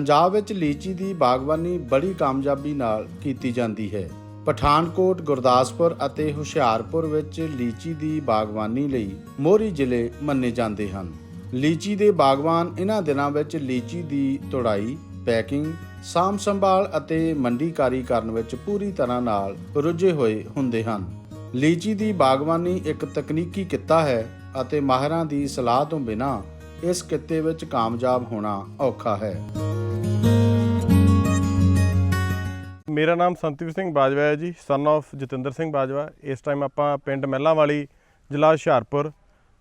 ਪੰਜਾਬ ਵਿੱਚ ਲੀਚੀ ਦੀ ਬਾਗਬਾਨੀ ਬੜੀ ਕਾਮਯਾਬੀ ਨਾਲ ਕੀਤੀ ਜਾਂਦੀ ਹੈ। ਪਠਾਨਕੋਟ, ਗੁਰਦਾਸਪੁਰ ਅਤੇ ਹੁਸ਼ਿਆਰਪੁਰ ਵਿੱਚ ਲੀਚੀ ਦੀ ਬਾਗਬਾਨੀ ਲਈ ਮੋਹਰੀ ਜ਼ਿਲ੍ਹੇ ਮੰਨੇ ਜਾਂਦੇ ਹਨ। ਲੀਚੀ ਦੇ ਬਾਗਬਾਨ ਇਹਨਾਂ ਦਿਨਾਂ ਵਿੱਚ ਲੀਚੀ ਦੀ ਤੋੜਾਈ, ਪੈਕਿੰਗ, ਸਾਂਭ ਸੰਭਾਲ ਅਤੇ ਮੰਡੀਕਾਰੀ ਕਰਨ ਵਿੱਚ ਪੂਰੀ ਤਰ੍ਹਾਂ ਨਾਲ ਰੁੱਝੇ ਹੋਏ ਹੁੰਦੇ ਹਨ। ਲੀਚੀ ਦੀ ਬਾਗਬਾਨੀ ਇੱਕ ਤਕਨੀਕੀ ਕਿੱਤਾ ਹੈ ਅਤੇ ਮਾਹਿਰਾਂ ਦੀ ਸਲਾਹ ਤੋਂ ਬਿਨਾਂ ਇਸ ਕਿੱਤੇ ਵਿੱਚ ਕਾਮਯਾਬ ਹੋਣਾ ਔਖਾ ਹੈ। ਮੇਰਾ ਨਾਮ ਸੰਤਵੀਰ ਸਿੰਘ ਬਾਜਵਾ ਹੈ ਜੀ ਸਨ of ਜਤਿੰਦਰ ਸਿੰਘ ਬਾਜਵਾ। ਇਸ ਟਾਈਮ ਆਪਾਂ ਪਿੰਡ ਮਹਿਲਾਂ ਵਾਲੀ ਜ਼ਿਲ੍ਹਾ ਹੁਸ਼ਿਆਰਪੁਰ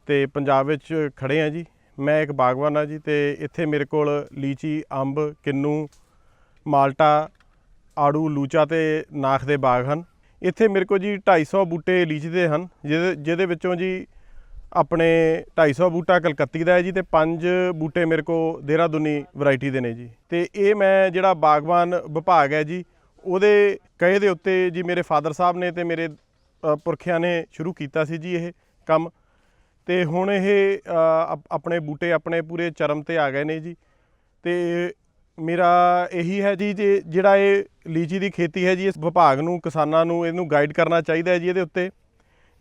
ਤੇ ਪੰਜਾਬ ਵਿੱਚ ਖੜੇ ਆ ਜੀ। ਮੈਂ ਇੱਕ ਬਾਗਵਾਨ ਆ ਜੀ ਤੇ ਇੱਥੇ ਮੇਰੇ ਕੋਲ ਲੀਚੀ, ਅੰਬ, ਕਿੰਨੂ, ਮਾਲਟਾ, ਆੜੂ, ਲੂਚਾ ਤੇ ਨਾਖ ਦੇ ਬਾਗ ਹਨ। ਇੱਥੇ ਮੇਰੇ ਕੋਲ ਜੀ 250 ਬੂਟੇ ਲੀਚੀ ਦੇ ਹਨ, ਜਿਹਦੇ ਜਿਹਦੇ ਵਿੱਚੋਂ ਜੀ ਆਪਣੇ 250 ਬੂਟਾ ਕਲਕੱਤੀ ਦਾ ਹੈ ਜੀ ਤੇ ਪੰਜ ਬੂਟੇ ਮੇਰੇ ਕੋਲ ਦੇਹਰਾਦੂਨੀ ਵੈਰਾਈਟੀ ਦੇ ਨੇ ਜੀ। ਤੇ ਇਹ ਮੈਂ ਜਿਹੜਾ ਬਾਗਬਾਨ ਵਿਭਾਗ ਹੈ ਜੀ ਉਹਦੇ ਕਹੇ ਦੇ ਉੱਤੇ ਜੀ ਮੇਰੇ ਫਾਦਰ ਸਾਹਿਬ ਨੇ ਤੇ ਮੇਰੇ ਪੁਰਖਿਆਂ ਨੇ ਸ਼ੁਰੂ ਕੀਤਾ ਸੀ ਜੀ ਇਹ ਕੰਮ। ਤੇ ਹੁਣ ਇਹ ਆਪਣੇ ਬੂਟੇ ਆਪਣੇ ਪੂਰੇ ਚਰਮ ਤੇ ਆ ਗਏ ਨੇ ਜੀ। ਤੇ ਮੇਰਾ ਇਹੀ ਹੈ ਜੀ ਜੇ ਜਿਹੜਾ ਇਹ ਲੀਚੀ ਦੀ ਖੇਤੀ ਹੈ ਜੀ, ਇਸ ਵਿਭਾਗ ਨੂੰ, ਕਿਸਾਨਾਂ ਨੂੰ ਇਹਨੂੰ ਗਾਈਡ ਕਰਨਾ ਚਾਹੀਦਾ ਹੈ ਜੀ ਇਹਦੇ ਉੱਤੇ।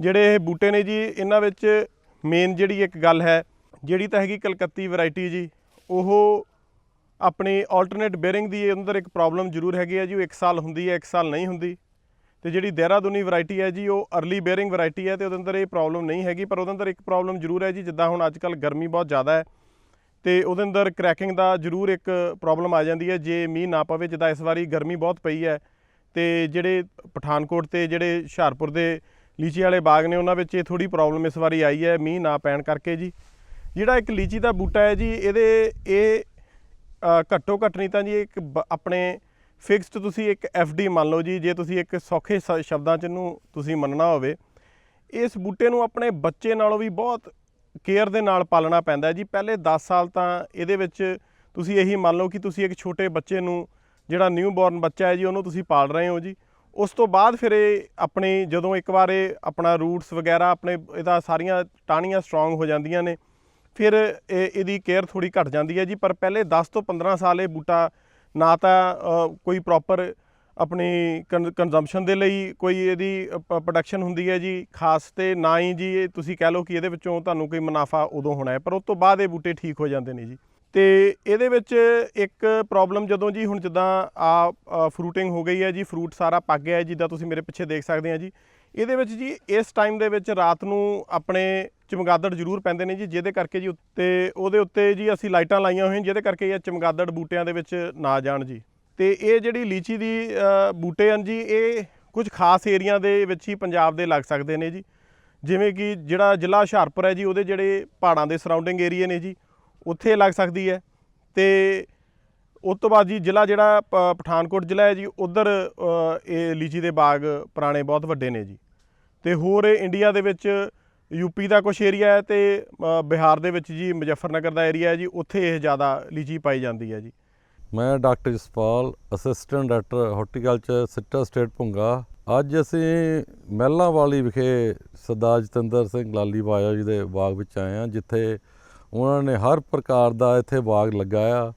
ਜਿਹੜੇ ਇਹ ਬੂਟੇ ਨੇ ਜੀ, ਇਹਨਾਂ ਵਿੱਚ ਮੇਨ ਜਿਹੜੀ ਇੱਕ ਗੱਲ ਹੈ, ਜਿਹੜੀ ਤਾਂ ਹੈਗੀ ਕਲਕੱਤੀ ਵੈਰਾਈਟੀ ਜੀ, ਉਹ ਆਪਣੀ ਆਲਟਰਨੇਟ ਬੇਅਰਿੰਗ ਦੀ ਅੰਦਰ ਇੱਕ ਪ੍ਰੋਬਲਮ ਜ਼ਰੂਰ ਹੈਗੀ ਹੈ ਜੀ, ਉਹ 1 ਸਾਲ ਹੁੰਦੀ ਹੈ 1 ਸਾਲ ਨਹੀਂ ਹੁੰਦੀ। ਤੇ ਜਿਹੜੀ ਦੇਹਰਾਦੂਨੀ ਵੈਰਾਈਟੀ ਹੈ ਜੀ, ਉਹ अर्ਲੀ ਬੇਅਰਿੰਗ ਵੈਰਾਈਟੀ ਹੈ ਤੇ ਉਹਦੇ ਅੰਦਰ ਇਹ ਪ੍ਰੋਬਲਮ ਨਹੀਂ ਹੈਗੀ, ਪਰ ਉਹਦੇ ਅੰਦਰ ਇੱਕ ਪ੍ਰੋਬਲਮ ਜ਼ਰੂਰ ਹੈ ਜੀ, ਜਿੱਦਾਂ ਹੁਣ ਅੱਜ ਕੱਲ ਗਰਮੀ ਬਹੁਤ ਜ਼ਿਆਦਾ ਹੈ ਤੇ ਉਹਦੇ ਅੰਦਰ ਕ੍ਰੈਕਿੰਗ ਦਾ ਜ਼ਰੂਰ ਇੱਕ ਪ੍ਰੋਬਲਮ ਆ ਜਾਂਦੀ ਹੈ, ਜੇ ਮੀਂਹ ਨਾ ਪਵੇ, ਜਿੱਦਾਂ ਇਸ ਵਾਰੀ ਗਰਮੀ ਬਹੁਤ ਪਈ ਹੈ ਤੇ ਜਿਹੜੇ ਪਠਾਨਕੋਟ ਤੇ ਜਿਹੜੇ ਹੁਸ਼ਿਆਰਪੁਰ ਦੇ ਲੀਚੀ ਵਾਲੇ ਬਾਗ ਨੇ, ਉਹਨਾਂ ਵਿੱਚ ਇਹ ਥੋੜੀ ਪ੍ਰੋਬਲਮ ਇਸ ਵਾਰੀ ਆਈ ਹੈ, ਮੀਂਹ ਨਾ ਪੈਣ ਕਰਕੇ ਜੀ। ਜਿਹੜਾ ਇੱਕ ਲੀਚੀ ਦਾ ਬੂਟਾ ਹੈ ਜੀ, ਇਹਦੇ, ਇਹ ਘੱਟੋ ਘੱਟ ਨਹੀਂ ਤਾਂ ਜੀ ਇੱਕ ਬ- ਆਪਣੇ ਫਿਕਸਡ ਤੁਸੀਂ ਇੱਕ ਡੀ ਮੰਨ ਲਓ ਜੀ, ਜੇ ਤੁਸੀਂ ਇੱਕ ਸੌਖੇ ਸ- ਸ਼ਬਦਾਂ ਚ ਇਹਨੂੰ ਤੁਸੀਂ ਮੰਨਣਾ ਹੋਵੇ, ਇਸ ਬੂਟੇ ਨੂੰ ਆਪਣੇ ਬੱਚੇ ਨਾਲੋਂ ਵੀ ਬਹੁਤ ਕੇਅਰ ਦੇ ਨਾਲ ਪਾਲਣਾ ਪੈਂਦਾ ਜੀ। ਪਹਿਲੇ 10 ਸਾਲ ਤਾਂ ਇਹਦੇ ਵਿੱਚ ਤੁਸੀਂ ਇਹੀ ਮੰਨ ਲਓ ਕਿ ਤੁਸੀਂ ਇੱਕ ਛੋਟੇ ਬੱਚੇ ਨੂੰ ਜਿਹੜਾ ਨਿਊ ਬੋਰਨ ਬੱਚਾ ਹੈ ਜੀ, ਉਹਨੂੰ ਤੁਸੀਂ ਪਾਲ ਰਹੇ ਹੋ ਜੀ। ਉਸ ਤੋਂ ਬਾਅਦ ਫਿਰ ਇਹ ਆਪਣੀ ਜਦੋਂ ਇੱਕ ਵਾਰ ਇਹ ਆਪਣਾ ਰੂਟਸ ਵਗੈਰਾ ਆਪਣੇ ਇਹਦਾ ਸਾਰੀਆਂ ਟਾਹਣੀਆਂ ਸਟਰੋਂਗ ਹੋ ਜਾਂਦੀਆਂ ਨੇ ਫਿਰ ਇਹ, ਇਹਦੀ ਕੇਅਰ ਥੋੜੀ ਘਟ ਜਾਂਦੀ ਹੈ ਜੀ, ਪਰ ਪਹਿਲੇ 10 ਤੋਂ 15 ਸਾਲ ਇਹ ਬੂਟਾ ਨਾ ਤਾਂ ਕੋਈ ਪ੍ਰੋਪਰ ਆਪਣੀ ਕੰਜ਼ੰਪਸ਼ਨ ਦੇ ਲਈ ਕੋਈ ਇਹਦੀ ਪ੍ਰੋਡਕਸ਼ਨ ਹੁੰਦੀ ਹੈ ਜੀ, ਖਾਸ ਤੇ ਨਾ ਹੀ ਜੀ, ਇਹ ਤੁਸੀਂ ਕਹਿ ਲਓ ਕਿ ਇਹਦੇ ਵਿੱਚੋਂ ਤੁਹਾਨੂੰ ਕੋਈ ਮੁਨਾਫਾ ਉਦੋਂ ਹੋਣਾ ਹੈ, ਪਰ ਉਸ ਤੋਂ ਬਾਅਦ ਇਹ ਬੂਟੇ ਠੀਕ ਹੋ ਜਾਂਦੇ ਨੇ ਜੀ। ਤੇ ਇਹਦੇ ਵਿੱਚ ਇੱਕ ਪ੍ਰੋਬਲਮ ਜਦੋਂ ਜੀ ਹੁਣ ਜਿੱਦਾਂ ਆ ਫਰੂਟਿੰਗ ਹੋ ਗਈ ਹੈ ਜੀ ਫਰੂਟ ਸਾਰਾ ਪੱਕ ਗਿਆ ਹੈ ਜਿੱਦਾਂ ਤੁਸੀਂ ਮੇਰੇ ਪਿੱਛੇ ਦੇਖ ਸਕਦੇ ਆ ਜੀ ਇਹਦੇ ਵਿੱਚ ਜੀ, ਇਸ ਟਾਈਮ ਦੇ ਵਿੱਚ ਰਾਤ ਨੂੰ ਆਪਣੇ ਚਮਗਾਦੜ ਜ਼ਰੂਰ ਪੈਂਦੇ ਨੇ ਜੀ, ਜਿਹਦੇ ਕਰਕੇ ਜੀ ਉੱਤੇ, ਉਹਦੇ ਉੱਤੇ ਜੀ ਅਸੀਂ ਲਾਈਟਾਂ ਲਾਈਆਂ ਹੋਈਆਂ, ਜਿਹਦੇ ਕਰਕੇ ਇਹ ਚਮਗਾਦੜ ਬੂਟਿਆਂ ਦੇ ਵਿੱਚ ਨਾ ਜਾਣ ਜੀ। ਤੇ ਇਹ ਜਿਹੜੀ ਲੀਚੀ ਦੀ ਬੂਟੇ ਹਨ ਜੀ, ਇਹ ਕੁਝ ਖਾਸ ਏਰੀਆ ਦੇ ਵਿੱਚ ਹੀ ਪੰਜਾਬ ਦੇ ਲੱਗ ਸਕਦੇ ਨੇ ਜੀ। ਜਿਵੇਂ ਕਿ ਜਿਹੜਾ ਜ਼ਿਲ੍ਹਾ ਹੁਸ਼ਿਆਰਪੁਰ ਹੈ ਜੀ, ਉਹਦੇ ਜਿਹੜੇ ਪਹਾੜਾਂ ਦੇ ਸਰਾਊਂਡਿੰਗ ਏਰੀਆ ਨੇ ਜੀ, ਉੱਥੇ ਲੱਗ ਸਕਦੀ ਹੈ। ਤੇ ਉਸ ਤੋਂ ਬਾਅਦ ਜੀ, ਜ਼ਿਲ੍ਹਾ ਜਿਹੜਾ, ਪ- ਪਠਾਨਕੋਟ ਜ਼ਿਲ੍ਹਾ ਹੈ ਜੀ, ਉਧਰ ਇਹ ਲੀਚੀ ਦੇ ਬਾਗ ਪੁਰਾਣੇ ਬਹੁਤ ਵੱਡੇ ਨੇ ਜੀ। ਤੇ ਹੋਰ ਇੰਡੀਆ ਦੇ ਵਿੱਚ ਯੂਪੀ ਦਾ ਕੁਝ ਏਰੀਆ ਹੈ ਤੇ ਬਿਹਾਰ ਦੇ ਵਿੱਚ ਜੀ, ਮੁਜ਼ੱਫਰਨਗਰ ਦਾ ਏਰੀਆ ਹੈ ਜੀ, ਉੱਥੇ ਇਹ ਜ਼ਿਆਦਾ ਲੀਚੀ ਪਾਈ ਜਾਂਦੀ ਹੈ ਜੀ। ਮੈਂ doctor Jaspal assistant doctor horticulture citrus estate Bhunga. ਅੱਜ ਅਸੀਂ ਮਹਿਲਾਂ ਵਾਲੀ ਵਿਖੇ ਸਰਦਾਰ ਜਤਿੰਦਰ ਸਿੰਘ ਲਾਲੀ ਬਾਜਾ ਜੀ ਦੇ ਬਾਗ ਵਿੱਚ ਆਏ ਹਾਂ, ਜਿੱਥੇ ਉਹਨਾਂ ਨੇ ਹਰ ਪ੍ਰਕਾਰ ਦਾ ਇੱਥੇ ਬਾਗ ਲਗਾਇਆ।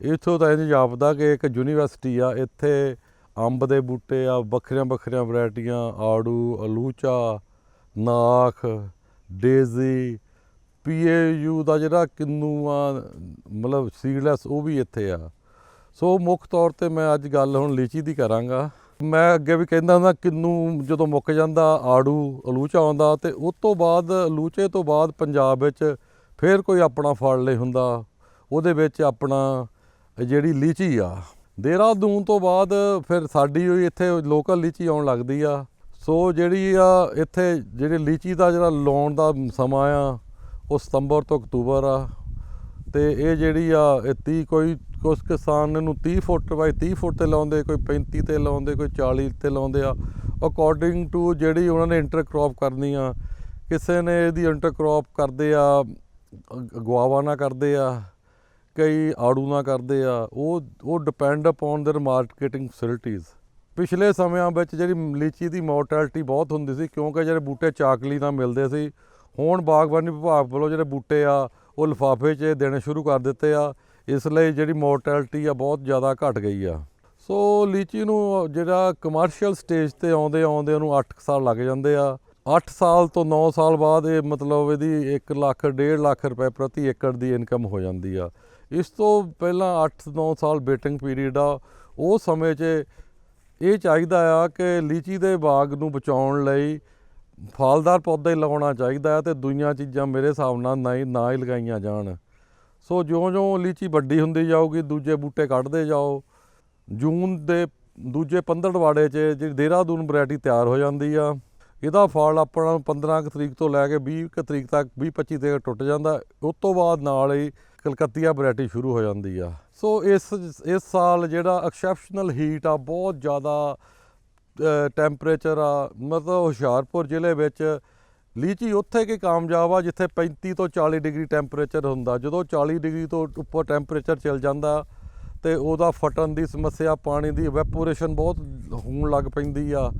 ਇੱਥੋਂ ਤਾਂ ਇਹ ਜਾਪਦਾ ਕਿ ਇੱਕ ਯੂਨੀਵਰਸਿਟੀ ਆ, ਇੱਥੇ ਅੰਬ ਦੇ ਬੂਟੇ ਆ, ਵੱਖਰੀਆਂ ਵੱਖਰੀਆਂ ਵੈਰਾਈਟੀਆਂ, ਆੜੂ, ਅਲੂਚਾ, ਨਾਖ, ਡੇਜ਼ੀ, ਪੀਏਯੂ ਦਾ ਜਿਹੜਾ ਕਿੰਨੂ ਆ, ਮਤਲਬ ਸੀਡਲੈਸ ਉਹ ਵੀ ਇੱਥੇ ਆ। ਸੋ ਮੁੱਖ ਤੌਰ ਤੇ ਮੈਂ ਅੱਜ ਗੱਲ ਹੁਣ ਲੀਚੀ ਦੀ ਕਰਾਂਗਾ। ਮੈਂ ਅੱਗੇ ਵੀ ਕਹਿੰਦਾ ਹੁੰਦਾ, ਕਿੰਨੂ ਜਦੋਂ ਮੁੱਕ ਜਾਂਦਾ, ਆੜੂ, ਅਲੂਚਾ ਆਉਂਦਾ ਤੇ ਉਸ ਤੋਂ ਬਾਅਦ, ਅਲੂਚੇ ਤੋਂ ਬਾਅਦ ਪੰਜਾਬ ਵਿੱਚ ਫਿਰ ਕੋਈ ਆਪਣਾ ਫਲ ਨਹੀਂ ਹੁੰਦਾ। ਉਹਦੇ ਵਿੱਚ ਆਪਣਾ ਜਿਹੜੀ ਲੀਚੀ ਆ ਦੇਹਰਾਦੂਨ ਤੋਂ ਬਾਅਦ ਫਿਰ ਸਾਡੀ ਹੋਈ ਇੱਥੇ ਲੋਕਲ ਲੀਚੀ ਆਉਣ ਲੱਗਦੀ ਆ। ਸੋ ਜਿਹੜੀ ਆ ਇੱਥੇ ਜਿਹੜੇ ਲੀਚੀ ਦਾ ਜਿਹੜਾ ਲਾਉਣ ਦਾ ਸਮਾਂ ਆ, ਉਹ ਸਤੰਬਰ ਤੋਂ ਅਕਤੂਬਰ ਆ। ਤੇ ਇਹ ਜਿਹੜੀ ਆ, ਇਹ 30 ਕੋਈ ਕੁਝ ਕਿਸਾਨ ਇਹਨੂੰ 30 ਫੁੱਟ ਬਾਈ 30 ਫੁੱਟ ਤੇ ਲਾਉਂਦੇ, ਕੋਈ 35 ਤੇ ਲਾਉਂਦੇ, ਕੋਈ 40 ਤੇ ਲਾਉਂਦੇ ਆ। ਅਕੋਰਡਿੰਗ ਟੂ ਜਿਹੜੀ ਉਹਨਾਂ ਨੇ ਇੰਟਰ ਇੰਟਰਕ੍ਰੌਪ ਕਰਨੀ ਆ, ਕਿਸੇ ਨੇ ਇਹਦੀ ਇੰਟਰ ਇੰਟਰਕ੍ਰੌਪ ਕਰਦੇ ਆ, ਅ- ਗਵਾਵਾ ਨਾ ਕਰਦੇ ਆ। ਕਈ ਆੜੂ ਨਾ ਕਰਦੇ ਆ ਉਹ ਉਹ depend upon their marketing facilities ਪਿਛਲੇ ਸਮਿਆਂ ਵਿੱਚ ਜਿਹੜੀ ਲੀਚੀ ਦੀ ਮੋਰਟੈਲਿਟੀ ਬਹੁਤ ਹੁੰਦੀ ਸੀ ਕਿਉਂਕਿ ਜਿਹੜੇ ਬੂਟੇ ਚਾਕਲੀ ਨਾਲ ਮਿਲਦੇ ਸੀ ਹੁਣ ਬਾਗਬਾਨੀ ਵਿਭਾਗ ਵੱਲੋਂ ਜਿਹੜੇ ਬੂਟੇ ਆ ਉਹ ਲਿਫਾਫੇ 'ਚ ਦੇਣੇ ਸ਼ੁਰੂ ਕਰ ਦਿੱਤੇ ਆ ਇਸ ਲਈ ਜਿਹੜੀ ਮੋਰਟੈਲਿਟੀ ਆ ਬਹੁਤ ਜ਼ਿਆਦਾ ਘਟ ਗਈ ਆ ਸੋ ਲੀਚੀ ਨੂੰ ਜਿਹੜਾ ਕਮਰਸ਼ੀਅਲ ਸਟੇਜ ਤੇ ਆਉਂਦੇ ਆਉਂਦੇ ਉਹਨੂੰ 8 ਸਾਲ ਲੱਗ ਜਾਂਦੇ ਆ 8 ਸਾਲ ਤੋਂ 9 ਸਾਲ ਬਾਅਦ ਇਹ ਮਤਲਬ ਇਹਦੀ 1 ਲੱਖ 1.5 ਲੱਖ ਰੁਪਏ ਪ੍ਰਤੀ ਏਕੜ ਦੀ ਇਨਕਮ ਹੋ ਜਾਂਦੀ ਆ ਇਸ ਤੋਂ ਪਹਿਲਾਂ 8-9 ਸਾਲ ਵੇਟਿੰਗ ਪੀਰੀਅਡ ਆ, ਉਹ ਸਮੇਂ 'ਚ ਇਹ ਚਾਹੀਦਾ ਆ ਕਿ ਲੀਚੀ ਦੇ ਬਾਗ ਨੂੰ ਬਚਾਉਣ ਲਈ ਫਲਦਾਰ ਪੌਦੇ ਲਗਾਉਣਾ ਚਾਹੀਦਾ ਹੈ ਤੇ ਦੂਈਆਂ ਚੀਜ਼ਾਂ ਮੇਰੇ ਹਿਸਾਬ ਨਾਲ ਨਾ ਹੀ ਨਾ ਹੀ ਲਗਾਈਆਂ ਜਾਣ। ਸੋ ਜਿਉਂ-ਜਿਉਂ ਲੀਚੀ ਵੱਡੀ ਹੁੰਦੀ ਜਾਊਗੀ, ਦੂਜੇ ਬੂਟੇ ਕੱਢਦੇ ਜਾਓ। ਜੂਨ ਦੇ ਦੂਜੇ ਪੰਦੜਵਾੜੇ 'ਚ ਜਿਹੜੀ ਦੇਹਰਾਦੂਨ ਵੈਰਾਈਟੀ ਤਿਆਰ ਹੋ ਜਾਂਦੀ ਆ, ਇਹਦਾ ਫਲ ਆਪਣਾ 15 ਕੁ ਤਰੀਕ ਤੋਂ ਲੈ ਕੇ 20 ਕੁ ਤਰੀਕ ਤੱਕ 20 25 ਤੱਕ ਟੁੱਟ ਜਾਂਦਾ। ਉਸ ਤੋਂ ਬਾਅਦ ਨਾਲ ਹੀ ਕਲਕੱਤੀਆ ਵੈਰਾਈਟੀ ਸ਼ੁਰੂ ਹੋ ਜਾਂਦੀ ਆ। ਸੋ ਇਸ ਇਸ ਸਾਲ ਜਿਹੜਾ ਐਕਸੈਪਸ਼ਨਲ ਹੀਟ ਆ, ਬਹੁਤ ਜ਼ਿਆਦਾ ਟੈਂਪਰੇਚਰ ਆ, ਮਤਲਬ ਹੁਸ਼ਿਆਰਪੁਰ ਜ਼ਿਲ੍ਹੇ ਵਿੱਚ ਲੀਚੀ ਉੱਥੇ ਕਿ ਕਾਮਯਾਬ ਆ, ਜਿੱਥੇ 35 ਤੋਂ 40 ਡਿਗਰੀ ਟੈਂਪਰੇਚਰ ਹੁੰਦਾ। ਜਦੋਂ 40 ਡਿਗਰੀ ਤੋਂ ਉੱਪਰ ਟੈਂਪਰੇਚਰ ਚੱਲ ਜਾਂਦਾ ਤੇ ਉਹਦਾ ਫਟਣ ਦੀ ਸਮੱਸਿਆ, ਪਾਣੀ ਦੀ ਇਵੈਪੋਰੇਸ਼ਨ ਬਹੁਤ ਹੋਣ ਲੱਗ ਪੈਂਦੀ ਆ।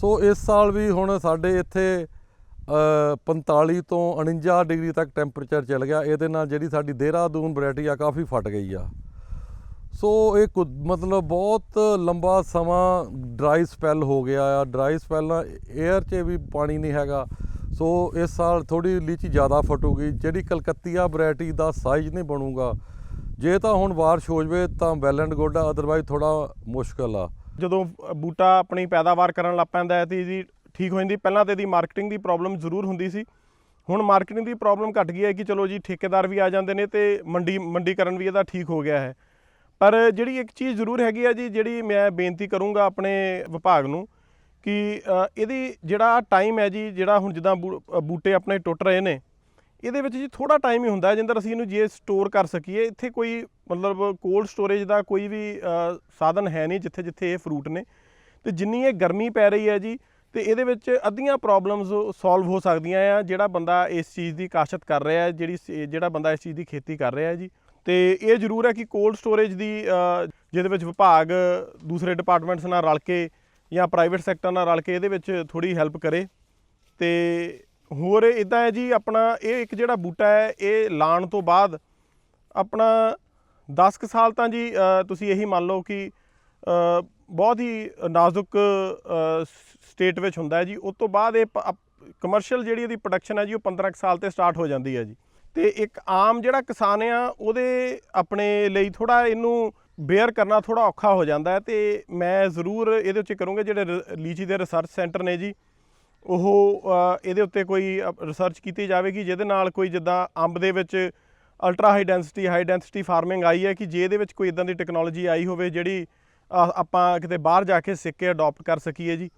ਸੋ ਇਸ ਸਾਲ ਵੀ ਹੁਣ ਸਾਡੇ ਇੱਥੇ 45 ਤੋਂ 49 ਡਿਗਰੀ ਤੱਕ ਟੈਂਪਰੇਚਰ ਚੱਲ ਗਿਆ। ਇਹਦੇ ਨਾਲ ਜਿਹੜੀ ਸਾਡੀ ਦੇਹਰਾਦੂਨ ਵੈਰਾਈਟੀ ਆ, ਕਾਫੀ ਫਟ ਗਈ ਆ। ਸੋ ਇਹ ਕੁ- ਮਤਲਬ ਬਹੁਤ ਲੰਬਾ ਸਮਾਂ ਡਰਾਈ ਸਪੈਲ ਹੋ ਗਿਆ ਆ। ਡਰਾਈ ਸਪੈਲ ਨਾਲ 에ਅਰ 'ਚ ਵੀ ਪਾਣੀ ਨਹੀਂ ਹੈਗਾ। ਸੋ ਇਸ ਸਾਲ ਥੋੜੀ ਲੀਚੀ ਜ਼ਿਆਦਾ ਫਟੂਗੀ। ਜਿਹੜੀ ਕਲਕੱਤੀਆ ਵੈਰਾਈਟੀ ਦਾ ਸਾਈਜ਼ ਨਹੀਂ ਬਣੂਗਾ। ਜੇ ਤਾਂ ਹੁਣ ਬਾਰਿਸ਼ ਹੋ ਜਵੇ ਤਾਂ ਵੈਲ ਐਂਡ ਗੁੱਡ ਆ ਅਦਰਵਾਈਜ਼ ਥੋੜਾ ਮੁਸ਼ਕਲ ਆ। ਜਦੋਂ ਬੂਟਾ ਆਪਣੀ ਪੈਦਾਵਾਰ ਕਰਨ ਲੱਗ ਪੈਂਦਾ ਹੈ, ਤੇ ਇਹਦੀ ਠੀਕ ਹੋ ਜਾਂਦੀ। ਪਹਿਲਾਂ ਤੇ ਇਹਦੀ ਮਾਰਕੀਟਿੰਗ ਦੀ ਪ੍ਰੋਬਲਮ ਜ਼ਰੂਰ ਹੁੰਦੀ ਸੀ। ਹੁਣ ਮਾਰਕੀਟਿੰਗ ਦੀ ਪ੍ਰੋਬਲਮ ਘਟ ਗਈ ਹੈ ਕਿ ਚਲੋ ਜੀ, ਠੇਕੇਦਾਰ ਵੀ ਆ ਜਾਂਦੇ ਨੇ ਤੇ ਮੰਡੀ, ਮੰਡੀਕਰਨ ਵੀ ਇਹਦਾ ਠੀਕ ਹੋ ਗਿਆ ਹੈ। ਪਰ ਜਿਹੜੀ ਇੱਕ ਚੀਜ਼ ਜ਼ਰੂਰ ਹੈਗੀ ਆ ਜੀ, ਜਿਹੜੀ ਮੈਂ ਬੇਨਤੀ ਕਰੂੰਗਾ ਆਪਣੇ ਵਿਭਾਗ ਨੂੰ ਕਿ ਇਹਦੀ ਜਿਹੜਾ ਟਾਈਮ ਹੈ ਜੀ, ਜਿਹੜਾ ਹੁਣ ਜਿੱਦਾਂ ਬੂ- ਬੂਟੇ ਆਪਣੇ ਟੁੱਟ ਰਹੇ ਨੇ, ਇਹਦੇ ਵਿੱਚ ਜੀ ਥੋੜਾ ਟਾਈਮ ਹੀ ਹੁੰਦਾ ਹੈ ਜਿੰਦਰ ਅਸੀਂ ਇਹਨੂੰ ਜੇ ਸਟੋਰ ਕਰ ਸਕੀਏ। ਇੱਥੇ ਕੋਈ ਮਤਲਬ ਕੋਲਡ ਸਟੋਰੇਜ ਦਾ ਕੋਈ ਵੀ ਸਾਧਨ ਹੈ ਨਹੀਂ ਜਿੱਥੇ ਜਿੱਥੇ ਇਹ ਫਰੂਟ ਨੇ। ਤੇ ਜਿੰਨੀ ਇਹ ਗਰਮੀ ਪੈ ਰਹੀ ਹੈ ਜੀ ਤੇ ਇਹਦੇ ਵਿੱਚ ਅੱਧੀਆਂ ਪ੍ਰੋਬਲਮਸ ਸੋਲਵ ਹੋ ਸਕਦੀਆਂ ਆ, ਜਿਹੜਾ ਬੰਦਾ ਇਸ ਚੀਜ਼ ਦੀ ਕਾਸ਼ਤ ਕਰ ਰਿਹਾ ਹੈ, ਜਿਹੜੀ ਜਿਹੜਾ ਬੰਦਾ ਇਸ ਚੀਜ਼ ਦੀ ਖੇਤੀ ਕਰ ਰਿਹਾ ਹੈ ਜੀ। ਤੇ ਇਹ ਜ਼ਰੂਰ ਹੈ ਕਿ ਕੋਲਡ ਸਟੋਰੇਜ ਦੀ ਜਿਹਦੇ ਵਿੱਚ ਵਿਭਾਗ ਦੂਸਰੇ ਡਿਪਾਰਟਮੈਂਟਸ ਨਾਲ ਰਲ ਕੇ ਜਾਂ ਪ੍ਰਾਈਵੇਟ ਸੈਕਟਰ ਨਾਲ ਰਲ ਕੇ ਇਹਦੇ ਵਿੱਚ ਥੋੜੀ ਹੈਲਪ ਕਰੇ। ਤੇ ਹੋਰ ਇਦਾਂ ਹੈ ਜੀ, ਆਪਣਾ ਇਹ ਇੱਕ ਜਿਹੜਾ ਬੂਟਾ ਹੈ, ਇਹ ਲਾਣ ਤੋਂ ਬਾਅਦ ਆਪਣਾ 10 ਕੁ ਸਾਲ ਤਾਂ ਜੀ ਤੁਸੀਂ ਇਹੀ ਮੰਨ ਲਓ ਕਿ ਬਹੁਤ ਹੀ ਨਾਜ਼ੁਕ ਸਟੇਟ ਵਿੱਚ ਹੁੰਦਾ ਹੈ ਜੀ, ਉਸ ਤੋਂ ਬਾਅਦ ਇਹ ਕਮਰਸ਼ੀਅਲ ਜਿਹੜੀ ਇਹਦੀ ਪ੍ਰੋਡਕਸ਼ਨ ਹੈ ਜੀ, ਉਹ 15 ਕੁ ਸਾਲ ਤੇ ਸਟਾਰਟ ਹੋ ਜਾਂਦੀ ਹੈ ਜੀ। ਤੇ ਇੱਕ ਆਮ ਜਿਹੜਾ ਕਿਸਾਨ ਆ, ਉਹਦੇ ਆਪਣੇ ਲਈ ਥੋੜਾ ਇਹਨੂੰ ਬੇਅਰ ਕਰਨਾ ਥੋੜਾ ਔਖਾ ਹੋ ਜਾਂਦਾ ਹੈ ਤੇ ਮੈਂ ਜ਼ਰੂਰ ਇਹਦੇ ਉੱਤੇ ਕਰੂੰਗਾ, ਜਿਹੜੇ ਰ- ਲੀਚੀ ਦੇ ਰਿਸਰਚ ਸੈਂਟਰ ਨੇ ਜੀ, ਉਹ ਇਹਦੇ ਉੱਤੇ ਕੋਈ ਰਿਸਰਚ ਕੀਤੀ ਜਾਵੇਗੀ, ਜਿਹਦੇ ਨਾਲ ਕੋਈ ਜਿੱਦਾਂ ਅੰਬ ਦੇ ਵਿੱਚ ultra high density high density farming ਆਈ ਹੈ ਕਿ ਜੇ ਇਹਦੇ ਵਿੱਚ ਕੋਈ ਇਦਾਂ ਦੀ ਟੈਕਨੋਲੋਜੀ ਆਈ ਹੋਵੇ ਜਿਹੜੀ ਆਪਾਂ ਕਿਤੇ ਬਾਹਰ ਜਾ ਕੇ ਸਿੱਕੇ ਅਡਾਪਟ ਕਰ ਸਕੀਏ ਜੀ।